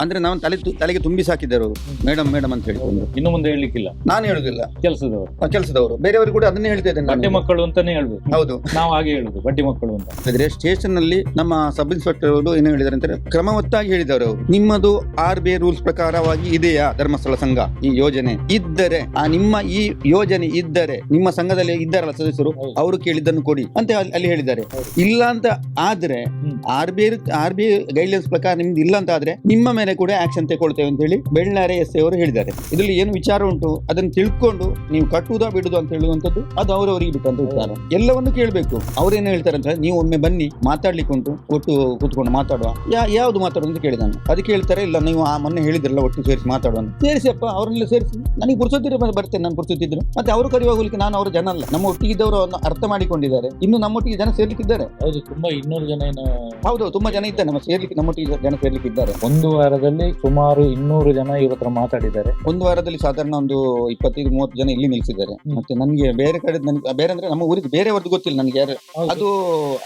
ಅಂದ್ರೆ ನಾವು ತಲೆ ತು- ತಲೆಗೆ ತುಂಬಿಸಿ ಹಾಕಿದ್ದಾರೆ ಮೇಡಮ್ ಮೇಡಮ್ ಅಂತ ಹೇಳಿಕೊಂಡು ಇನ್ನು ಮುಂದೆ ಹೇಳಲಿಕ್ಕಿಲ್ಲ. ನಾನು ಹೇಳುದಿಲ್ಲ. ಕೆಲಸದವರು. ಆ ಕೆಲಸದವರು. ಬೇರೆಯವರು ಕೂಡ ಅದನ್ನೇ ಹೇಳ್ತಾ ಇದ್ದೇನೆ ಬಡ್ಡಿ ನಾನು. ಮಕ್ಕಳು ಅಂತಾನೆ ಹೇಳ್ಬೇಕು. ಹೌದು. ನಾವು ಹಾಗೆ ಹೇಳುದು ಬಡ್ಡಿ ಮಕ್ಕಳು ಅಂತ. ಆದ್ರೆ ಸ್ಟೇಷನ್ನಲ್ಲಿ ನಮ್ಮ ಸಬ್ ಇನ್ಸ್ಪೆಕ್ಟರ್ ಅವರು ಏನು ಹೇಳಿದಾರೆ ಅಂದ್ರೆ ಕ್ರಮವತ್ತಾಗಿ ಹೇಳಿದವರು ಅವರು. ನಿಮ್ಮದು ಆರ್ ಬಿ ಐ ರೂಲ್ಸ್ ಪ್ರಕಾರವಾಗಿ ಇದೆಯಾ ಧರ್ಮಸ್ಥಳ ಸಂಘ ಈ ಯೋಜನೆ? ಇದ್ದರೆ ಆ ನಿಮ್ಮ ಈ ಯೋಜನೆ ಇದ್ದರೆ ನಿಮ್ಮ ಸಂಘದಲ್ಲಿ ಇದ್ದಾರಲ್ಲ ಸದಸ್ಯರು ಹೌದು. ಅವರು ಕೇಳಿದ್ದನ್ನು ಕೊಡಿ ಅಂತ ಅಲ್ಲಿ- ಅಲ್ಲಿ ಹೇಳಿದ್ದಾರೆ. ಇಲ್ಲ ಅಂತ ಆದ್ರೆ ಹ್ಮ್. R B I R B I guidelines ಪ್ರಕಾರ ನಿಮ್ದು ಇಲ್ಲ ಅಂತ ಆದ್ರೆ ನಿಮ್ಮ ಮೇಲೆ ಕೂಡ ಆಕ್ಷನ್ ತಗೊಳ್ತೇವೆ ಅಂತ ಹೇಳಿ ಬೆಳ್ಳಾರೆ ಎಸ್ ಅವರು ಹೇಳಿದ್ದಾರೆ. ಇದರಲ್ಲಿ ಏನು ವಿಚಾರ ಉಂಟು ಅದನ್ನು ತಿಳ್ಕೊಂಡು ನೀವು ಕಟ್ಟುವುದಾ ಬಿಡುದು ಅಂತ ಹೇಳುವಂತದ್ದು ಅದು ಅವರವರಿಗೆ ಬಿಟ್ಟಂತ ವಿಚಾರ ಎಲ್ಲವನ್ನು ಕೇಳಬೇಕು. ಅವ್ರೇನು ಹೇಳ್ತಾರೆ ಅಂತ ನೀವು ಒಮ್ಮೆ ಬನ್ನಿ ಮಾತಾಡ್ಲಿಕ್ಕೆ ಉಂಟು ಒಟ್ಟು ಕೂತ್ಕೊಂಡು ಮಾತಾಡುವ. ಯಾ ಯಾವ್ದು ಮಾತಾಡುವ ಅಂತ ಕೇಳಿದ ನಾನು. ಅದಕ್ಕೆ ಹೇಳ್ತಾರೆ ಇಲ್ಲ ನೀವು ಆ ಮೊನ್ನೆ ಹೇಳಿದ್ರಲ್ಲ ಒಟ್ಟು ಸೇರಿಸಿ ಮಾತಾಡುವ ಅಂತ ಸೇರಿಸಿಯಪ್ಪ ಅವ್ರನ್ನೆಲ್ಲ ಸೇರಿಸಿ. ನನಗೆ ಪುರ್ಸೊತ್ತಿದ್ರೆ ಬರ್ತೇನೆ ನಾನು ಪುರ್ಸೋತಿದ್ರು ಮತ್ತೆ ಅವರು ಕರಿ ಹೋಗ್ಲಿಕ್ಕೆ ನಾನು ಅವರ ಜನ ಅಲ್ಲ. ನಮ್ಮ ಒಟ್ಟಿಗಿದ್ದವರು ಅರ್ಥ ಮಾಡಿಕೊಂಡಿದ್ದಾರೆ. ಇನ್ನು ನಮ್ಮೊಟ್ಟಿಗೆ ಜನ ಸೇರ್ಲಿಕ್ಕಿದ್ದಾರೆ. ಹೌದು ತುಂಬಾ ಇನ್ನೂರು ಜನ ಏನು ಹೌದು ತುಂಬಾ ಜನ ಇದ್ದಾರೆ. ನಮ್ಮ ಸೇರ್ಲಿಕ್ಕೆ ನಮ್ಮೊಟ್ಟಿಗೆ ಜನ ಸೇರ್ಲಿಕ್ಕೆ ಇದ್ದಾರೆ ಒಂದು ವಾರದಲ್ಲಿ ಸುಮಾರು ಇನ್ನೂರು ಜನ ಇವ್ರ ಹತ್ರ ಮಾತಾಡಿದ್ದಾರೆ. ಒಂದು ವಾರದಲ್ಲಿ ಸಾಧಾರಣ ಒಂದು ಇಪ್ಪತ್ತೈದು ಮೂವತ್ತು ಜನ ಇಲ್ಲಿ ನಿಲ್ಸಿದ್ದಾರೆ. ಮತ್ತೆ ನನಗೆ ಬೇರೆ ಕಡೆ ನನಗೆ ಬೇರೆ ಅಂದ್ರೆ ನಮ್ಮ ಊರಿಗೆ ಬೇರೆಯವ್ರದ್ದು ಗೊತ್ತಿಲ್ಲ ನನಗೆ ಯಾರು. ಹೌದು. ಅದು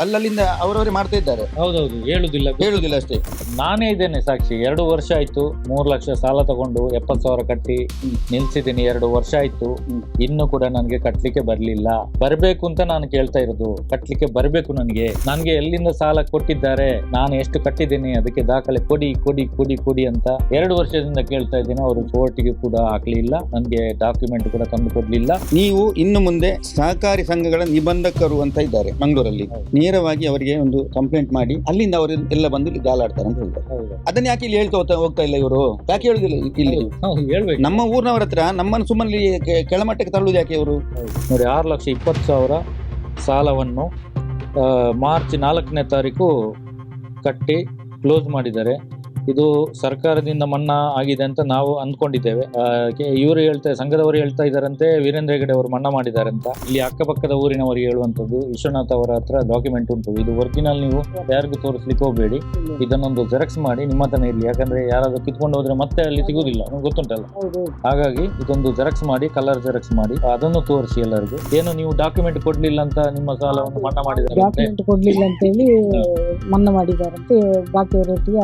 ಅಲ್ಲಲ್ಲಿಂದ ಅವರವರೇ ಮಾಡ್ತಾ ಇದ್ದಾರೆ. ಹೌದೌದು ಹೇಳುದಿಲ್ಲ. ಹೇಳುದಿಲ್ಲ ಅಷ್ಟೇ. ನಾನೇ ಇದ್ದೇನೆ ಸಾಕ್ಷಿ. ಎರಡು ವರ್ಷ ಆಯ್ತು ಮೂರ್ ಲಕ್ಷ ಸಾಲ ತಗೊಂಡು ಎಪ್ಪತ್ತು ಸಾವಿರ ಕಟ್ಟಿ ಹ್ಮ್. ನಿಲ್ಸಿದ್ದೀನಿ. ಎರಡು ವರ್ಷ ಆಯ್ತು. ಹ್ಮ್. ಇನ್ನು ಕೂಡ ನನಗೆ ಕಟ್ಲಿಕ್ಕೆ ಬರ್ಲಿಲ್ಲ. ಬರ್ಬೇಕು ಅಂತ ನಾನು ಕೇಳ್ತಾ ಇರೋದು. ಕಟ್ಲಿಕ್ಕೆ ಬರ್ಬೇಕು ನನಗೆ. ನನಗೆ ಎಲ್ಲಿಂದ ಸಾಲ ಕೊಟ್ಟಿದ್ದಾರೆ? ನಾನು ಎಷ್ಟು ಕಟ್ಟಿದ್ದೀನಿ? ಅದಕ್ಕೆ ದಾಖಲೆ ಕೊಡಿ ಕೊಡಿ ಕೊಡಿ ಕೊಡಿ ಅಂತ ಎರಡು ವರ್ಷದಿಂದ ಕೇಳ್ತಾ ಇದ್ದೀನಿ. ಅವರು ಕೋರ್ಟಿಗೆ ಕೂಡ ಹಾಕ್ಲಿಲ್ಲ. ನನಗೆ ಡಾಕ್ಯುಮೆಂಟ್ ಕೂಡ ತಂದು ಕೊಡ್ಲಿಲ್ಲ. ನೀವು ಇನ್ನು ಮುಂದೆ ಸಹಕಾರಿ ಸಂಘಗಳ ನಿಬಂಧಕರು ಅಂತ ಇದ್ದಾರೆ ಮಂಗಳೂರಲ್ಲಿ. ನೇರವಾಗಿ ಅವರಿಗೆ ಒಂದು ಕಂಪ್ಲೇಂಟ್ ಮಾಡಿ ಅಲ್ಲಿಂದ ಅವರು ಎಲ್ಲ ಬಂದು ಇಲ್ಲಿ ಗಾಲಾಡ್ತಾರೆ ಅಂತ ಹೇಳ್ತಾರೆ. ಅದನ್ನ ಯಾಕೆ ಇಲ್ಲಿ ಹೇಳ್ತಾ ಹೋಗ್ತಾ- ಹೋಗ್ತಾ ಇಲ್ಲ ಇವರು? ಯಾಕೆ ಹೇಳುದಿಲ್ಲ ಇಲ್ಲಿ? ಹೇಳ್ಬೇಕು. ನಮ್ಮ ಊರಿನವರ ಹತ್ರ ನಮ್ಮನ್ನು ಸುಮ್ಮನೆ ಕೆಳಮಟ್ಟಕ್ಕೆ ತಳ್ಳುದು ಯಾಕೆ ಇವರು? ನೋಡಿ ಆರು ಲಕ್ಷ ಇಪ್ಪತ್ತು ಸಾವಿರ ಸಾಲವನ್ನು ಮಾರ್ಚ್ ನಾಲ್ಕನೇ ತಾರೀಕು ಕಟ್ಟಿ ಕ್ಲೋಸ್ ಮಾಡಿದ್ದಾರೆ. ಇದು ಸರ್ಕಾರದಿಂದ ಮನ್ನಾ ಆಗಿದೆ ಅಂತ ನಾವು ಅಂದ್ಕೊಂಡಿದ್ದೇವೆ. ಇವರು ಹೇಳ್ತಾ ಸಂಘದವರು ಹೇಳ್ತಾ ಇದ್ದಾರಂತೆ ವೀರೇಂದ್ರ ಹೆಗಡೆ ಅವರು ಮನ್ನಾ ಮಾಡಿದ್ದಾರೆ ಅಂತ ಇಲ್ಲಿ ಅಕ್ಕಪಕ್ಕದ ಊರಿನವರಿಗೆ ಹೇಳುವಂಥದ್ದು ವಿಶ್ವನಾಥ್ ಅವರ ಹತ್ರ ಡಾಕ್ಯುಮೆಂಟ್ ಉಂಟು. ಇದು ಒರಿಜಿನಲ್ ನೀವು ಯಾರಿಗೂ ತೋರಿಸ್ಲಿಕ್ಕೆ ಹೋಗಬೇಡಿ. ಇದನ್ನೊಂದು ಜೆರಾಕ್ಸ್ ಮಾಡಿ ನಿಮ್ಮ ಹತ್ರ ಇರಲಿ. ಯಾಕಂದ್ರೆ ಯಾರಾದ್ರೂ ಕಿತ್ಕೊಂಡು ಹೋದ್ರೆ ಮತ್ತೆ ಅಲ್ಲಿ ಸಿಗುದಿಲ್ಲ. ನಮ್ಗೆ ಗೊತ್ತುಂಟಲ್ಲ. ಹಾಗಾಗಿ ಇದೊಂದು ಜೆರಾಕ್ಸ್ ಮಾಡಿ ಕಲರ್ ಜೆರಾಕ್ಸ್ ಮಾಡಿ ಅದನ್ನು ತೋರಿಸಿ ಎಲ್ಲರಿಗೂ. ಏನು ನೀವು ಡಾಕ್ಯುಮೆಂಟ್ ಕೊಡ್ಲಿಲ್ಲ ಅಂತ ನಿಮ್ಮ ಸಾಲವನ್ನು ಮನ್ನಾ ಮಾಡಿದ್ದಾರೆ ಡಾಕ್ಯುಮೆಂಟ್ ಕೊಡ್ಲಿಲ್ಲ ಅಂತ ಹೇಳಿ ಮನ್ನಾ ಮಾಡಿದ್ದಾರೆ ಬಾಕಿಯವರೊಟ್ಟಿಗೆ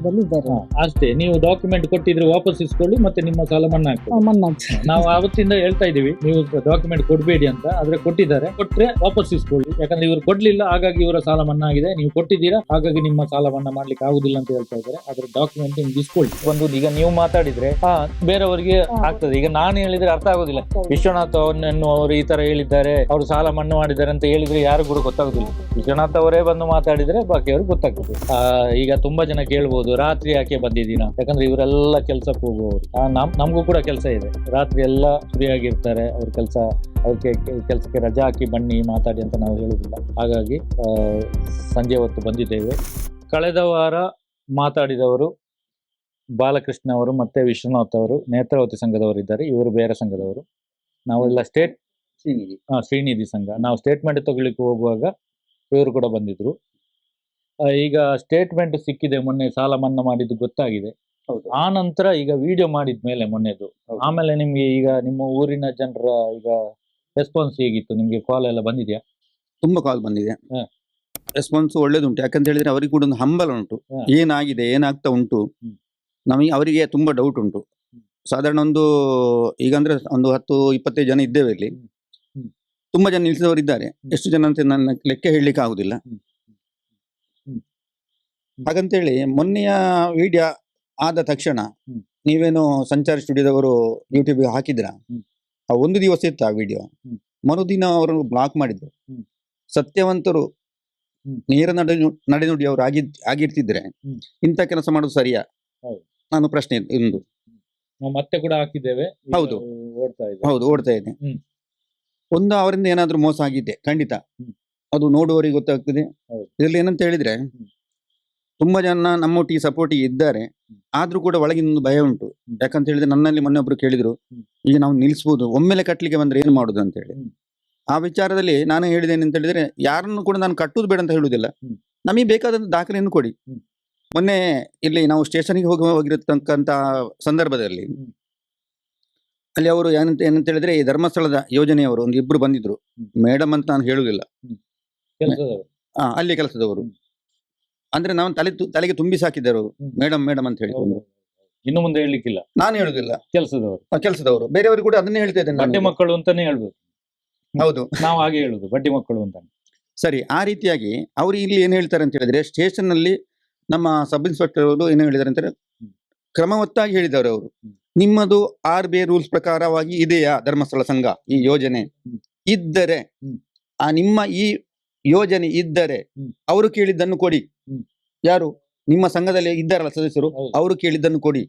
ಅಪಪ್ರಚಾರದಲ್ಲಿ ಇದ್ದಾರೆ ಅಷ್ಟೇ. ನೀವು ಡಾಕ್ಯುಮೆಂಟ್ ಕೊಟ್ಟಿದ್ರೆ ವಾಪಸ್ ಇಸ್ಕೊಳ್ಳಿ ಮತ್ತೆ ನಿಮ್ಮ ಸಾಲ ಮನ್ನಾ ಆಗ್ತದೆ ಮನ್ನಾ ಆಗ್ತದೆ. ನಾವು ಅವತ್ತಿಂದ ಹೇಳ್ತಾ ಇದೀವಿ ನೀವು ಡಾಕ್ಯುಮೆಂಟ್ ಕೊಡಬೇಡಿ ಅಂತ. ಆದ್ರೆ ಕೊಟ್ಟಿದ್ದಾರೆ. ಕೊಟ್ರೆ ವಾಪಸ್ ಇಸ್ಕೊಳ್ಳಿ. ಯಾಕಂದ್ರೆ ಇವರು ಕೊಡ್ಲಿಲ್ಲ ಹಾಗಾಗಿ ಇವರ ಸಾಲ ಮನ್ನಾ ಆಗಿದೆ. ನೀವು ಕೊಟ್ಟಿದ್ದೀರಾ ಹಾಗಾಗಿ ನಿಮ್ಮ ಸಾಲ ಮನ್ನಾ ಮಾಡ್ಲಿಕ್ಕೆ ಆಗುದಿಲ್ಲ ಅಂತ ಹೇಳ್ತಾ ಇದಾರೆ ಅದ್ರ ಡಾಕ್ಯುಮೆಂಟ್ ನಿಮ್ಗೆ ಇಸ್ಕೊಳ್ಳಿ. ಒಂದು ಈಗ ನೀವು ಮಾತಾಡಿದ್ರೆ ಆ, ಬೇರೆಯವರಿಗೆ ಆಗ್ತದೆ. ಈಗ ನಾನು ಹೇಳಿದ್ರೆ ಅರ್ಥ ಆಗೋದಿಲ್ಲ. ವಿಶ್ವನಾಥ್ ಅವನನ್ನು ಅವರು ಈ ತರ ಹೇಳಿದ್ದಾರೆ ಅವರು ಸಾಲ ಮನ್ನಾ ಮಾಡಿದ್ದಾರೆ ಅಂತ ಹೇಳಿದ್ರೆ ಯಾರು ಕೂಡ ಗೊತ್ತಾಗುದಿಲ್ಲ. ವಿಶ್ವನಾಥ್ ಅವರೇ ಬಂದು ಮಾತಾಡಿದ್ರೆ ಬಾಕಿಯವ್ರಿಗೆ ಗೊತ್ತಾಗ್ತದೆ. ಆ, ಈಗ ತುಂಬಾ ಜನ ಕೇಳ್ಬೋದು. ರಾತ್ರಿ ಯಾಕೆ ಬಂದಿದ್ದೀರಾ? ಯಾಕಂದ್ರೆ ಇವರೆಲ್ಲ ಕೆಲ್ಸಕ್ಕೆ ಹೋಗುವವರು. ನಮ್ ನಮಗೂ ಕೂಡ ಕೆಲಸ ಇದೆ. ರಾತ್ರಿ ಎಲ್ಲ ಫ್ರೀಯಾಗಿರ್ತಾರೆ ಅವ್ರ ಕೆಲಸ ಅವ್ರಿಗೆ ಕೆಲಸಕ್ಕೆ ರಜಾ ಹಾಕಿ ಬನ್ನಿ ಮಾತಾಡಿ ಅಂತ ನಾವು ಹೇಳುದಿಲ್ಲ ಹಾಗಾಗಿ ಸಂಜೆ ಹೊತ್ತು ಬಂದಿದ್ದೇವೆ. ಕಳೆದ ವಾರ ಮಾತಾಡಿದವರು ಬಾಲಕೃಷ್ಣ ಅವರು ಮತ್ತೆ ವಿಶ್ವನಾಥ್ ಅವರು ನೇತ್ರಾವತಿ ಸಂಘದವರು ಇದ್ದಾರೆ. ಇವರು ಬೇರೆ ಸಂಘದವರು. ನಾವೆಲ್ಲ ಸ್ಟೇಟ್ ಆ, ಶ್ರೀನಿಧಿ ಸಂಘ. ನಾವು ಸ್ಟೇಟ್ಮೆಂಟ್ ತಗೊಳ್ಳಿಕ್ಕೆ ಹೋಗುವಾಗ ಇವರು ಕೂಡ ಬಂದಿದ್ರು. ಈಗ ಸ್ಟೇಟ್ಮೆಂಟ್ ಸಿಕ್ಕಿದೆ ಮೊನ್ನೆ ಸಾಲ ಮನ್ನಾ ಮಾಡಿದ್ದು ಗೊತ್ತಾಗಿದೆ. ಹೌದು. ಆ ನಂತರ ಈಗ ವಿಡಿಯೋ ಮಾಡಿದ ಮೇಲೆ ಮೊನ್ನೆದು. ಆಮೇಲೆ ನಿಮ್ಗೆ ಈಗ ನಿಮ್ಮ ಊರಿನ ಜನರ ಈಗ ರೆಸ್ಪಾನ್ಸ್ ಹೇಗಿತ್ತು? ನಿಮ್ಗೆ ಕಾಲ್ ಎಲ್ಲ ಬಂದಿದ್ಯಾ? ತುಂಬಾ ಕಾಲ್ ಬಂದಿದೆ. ಹ. ರೆಸ್ಪಾನ್ಸ್ ಒಳ್ಳೇದುಂಟು. ಯಾಕಂತ ಹೇಳಿದ್ರೆ ಅವರಿಗೆ ಕೂಡ ಒಂದು ಹಂಬಲ ಉಂಟು. ಹ. ಏನಾಗಿದೆ ಏನಾಗ್ತಾ ಉಂಟು? ಹ್ಮ್. ನಮಗೆ ಅವರಿಗೆ ತುಂಬಾ ಡೌಟ್ ಉಂಟು. ಸಾಧಾರಣ ಒಂದು ಈಗ ಅಂದ್ರೆ ಒಂದು ಹತ್ತು ಇಪ್ಪತ್ತೈದು ಜನ ಇದ್ದೇವೆ ಇಲ್ಲಿ. ಹ್ಮ್. ತುಂಬಾ ಜನ ನಿಲ್ಸಿದವರು ಇದ್ದಾರೆ ಎಷ್ಟು ಜನ ಅಂತ ನನ್ನ ಲೆಕ್ಕ ಹೇಳಲಿಕ್ಕೆ ಆಗುದಿಲ್ಲ. ಹ್ಮ್. ಹಾಗಂತೇಳಿ ಮೊನ್ನೆಯ ವಿಡಿಯೋ ಆದ ತಕ್ಷಣ ನೀವೇನು ಸಂಚಾರ ಸ್ಟುಡಿಯೋದವರು ಯೂಟ್ಯೂಬ್ ಹಾಕಿದ್ರ. ಆ ಒಂದು ದಿವಸ ಇತ್ತು ಆ ವಿಡಿಯೋ. ಮರುದಿನ ಅವರು ಬ್ಲಾಕ್ ಮಾಡಿದ್ರು. ಸತ್ಯವಂತರು. ನೇರ ನಡೆ ನಡೆನುಡಿ ಅವರು ಆಗಿ ಆಗಿರ್ತಿದ್ರೆ. ಇಂಥ ಕೆಲಸ ಮಾಡೋದು ಸರಿಯಾ? ನಾನು ಪ್ರಶ್ನೆ ಇಂದು. ಮತ್ತೆ ಕೂಡ ಹಾಕಿದ್ದೇವೆ. ಹೌದು. ಓಡ್ತಾ ಇದೆ. ಹೌದು ಓಡ್ತಾ ಇದೆ. ಒಂದು ಅವರಿಂದ ಏನಾದ್ರೂ ಮೋಸ ಆಗಿದೆ ಖಂಡಿತ. ಅದು ನೋಡುವವರಿಗೆ ಗೊತ್ತಾಗ್ತದೆ. ಇದರಲ್ಲಿ ಏನಂತ ಹೇಳಿದ್ರೆ. ತುಂಬಾ ಜನ ನಮ್ಮೊಟ್ಟಿಗೆ ಸಪೋರ್ಟಿಗೆ ಇದ್ದಾರೆ. ಆದ್ರೂ ಕೂಡ ಒಳಗಿನ ಒಂದು ಭಯ ಉಂಟು. ಯಾಕಂತ ಹೇಳಿದ್ರೆ ನನ್ನಲ್ಲಿ ಮೊನ್ನೆ ಒಬ್ರು ಕೇಳಿದ್ರು ಈಗ ನಾವು ನಿಲ್ಲಿಸ್ಬೋದು ಒಮ್ಮೆಲೆ ಕಟ್ಲಿಕ್ಕೆ ಬಂದ್ರೆ ಏನು ಮಾಡುದು? ಅಂತ ಹೇಳಿ. ಆ ವಿಚಾರದಲ್ಲಿ ನಾನು ಹೇಳಿದ್ದೇನೆ ಅಂತ ಹೇಳಿದ್ರೆ ಯಾರನ್ನು ಕೂಡ ನಾನು ಕಟ್ಟುದು ಬೇಡ ಅಂತ ಹೇಳುದಿಲ್ಲ. ನಮಗೆ ಬೇಕಾದಂತ ದಾಖಲೆಯನ್ನು ಕೊಡಿ. ಮೊನ್ನೆ ಇಲ್ಲಿ ನಾವು ಸ್ಟೇಷನ್ಗೆ ಹೋಗಿ ಹೋಗಿರತಕ್ಕಂತ ಸಂದರ್ಭದಲ್ಲಿ ಅಲ್ಲಿ ಅವರು ಏನಂತ ಏನಂತ ಹೇಳಿದ್ರೆ ಈ ಧರ್ಮಸ್ಥಳದ ಯೋಜನೆಯವರು ಒಂದು ಇಬ್ರು ಬಂದಿದ್ರು. ಮೇಡಮ್ ಅಂತ ನಾನು ಹೇಳುದಿಲ್ಲ ಅಲ್ಲಿ ಕೆಲಸದವರು. ಅಂದ್ರೆ ನಾವು ತಲೆ ತು- ತಲೆಗೆ ತುಂಬಿ ಹಾಕಿದ್ದಾರೆ. ಮೇಡಮ್ ಮೇಡಮ್ ಅಂತ ಹೇಳಿ. ಇನ್ನು ಮುಂದೆ ಹೇಳಲಿಕ್ಕಿಲ್ಲ ನಾನು ಹೇಳುದಿಲ್ಲ ಕೆಲಸದವರು ಕೆಲಸದವರು ಬೇರೆಯವರು ಕೂಡ ಅದನ್ನೇ ಹೇಳ್ತಾ ಇದ್ದೇನೆ ಬಡ್ಡಿ ನಾನು. ಮಕ್ಕಳು ಅಂತಾನೆ ಹೇಳ್ಬೇಕು ಹೌದು ನಾವು ಹಾಗೆ ಹೇಳುದು ಬಡ್ಡಿ ಮಕ್ಕಳು ಅಂತ ಸರಿ ಆ ರೀತಿಯಾಗಿ ಅವರು ಇಲ್ಲಿ ಏನು ಹೇಳ್ತಾರೆ ಅಂತ ಹೇಳಿದ್ರೆ ಸ್ಟೇಷನ್ನಲ್ಲಿ ನಮ್ಮ ಸಬ್ ಇನ್ಸ್ಪೆಕ್ಟರ್ ಅವರು ಏನು ಹೇಳಿದಾರೆ ಅಂತಾರೆ ಕ್ರಮವತ್ತಾಗಿ ಹೇಳಿದ್ದಾರೆ ಅವರು ನಿಮ್ಮದು ಆರ್ ಬಿ ರೂಲ್ಸ್ ಪ್ರಕಾರವಾಗಿ ಇದೆಯಾ ಧರ್ಮಸ್ಥಳ ಸಂಘ ಈ ಯೋಜನೆ ಹ್ಮ್. ಇದ್ದರೆ ಹ್ಮ್. ಆ ನಿಮ್ಮ ಈ ಯೋಜನೆ ಇದ್ದರೆ ಹ್ಮ್. ಅವರು ಕೇಳಿದ್ದನ್ನು ಕೊಡಿ. ಯಾರು? ನಿಮ್ಮ ಸಂಘದಲ್ಲಿ ಇದ್ದಾರಲ್ಲ ಸದಸ್ಯರು? ಅವರು ಕೇಳಿದ್ದನ್ನು ಕೊಡಿ.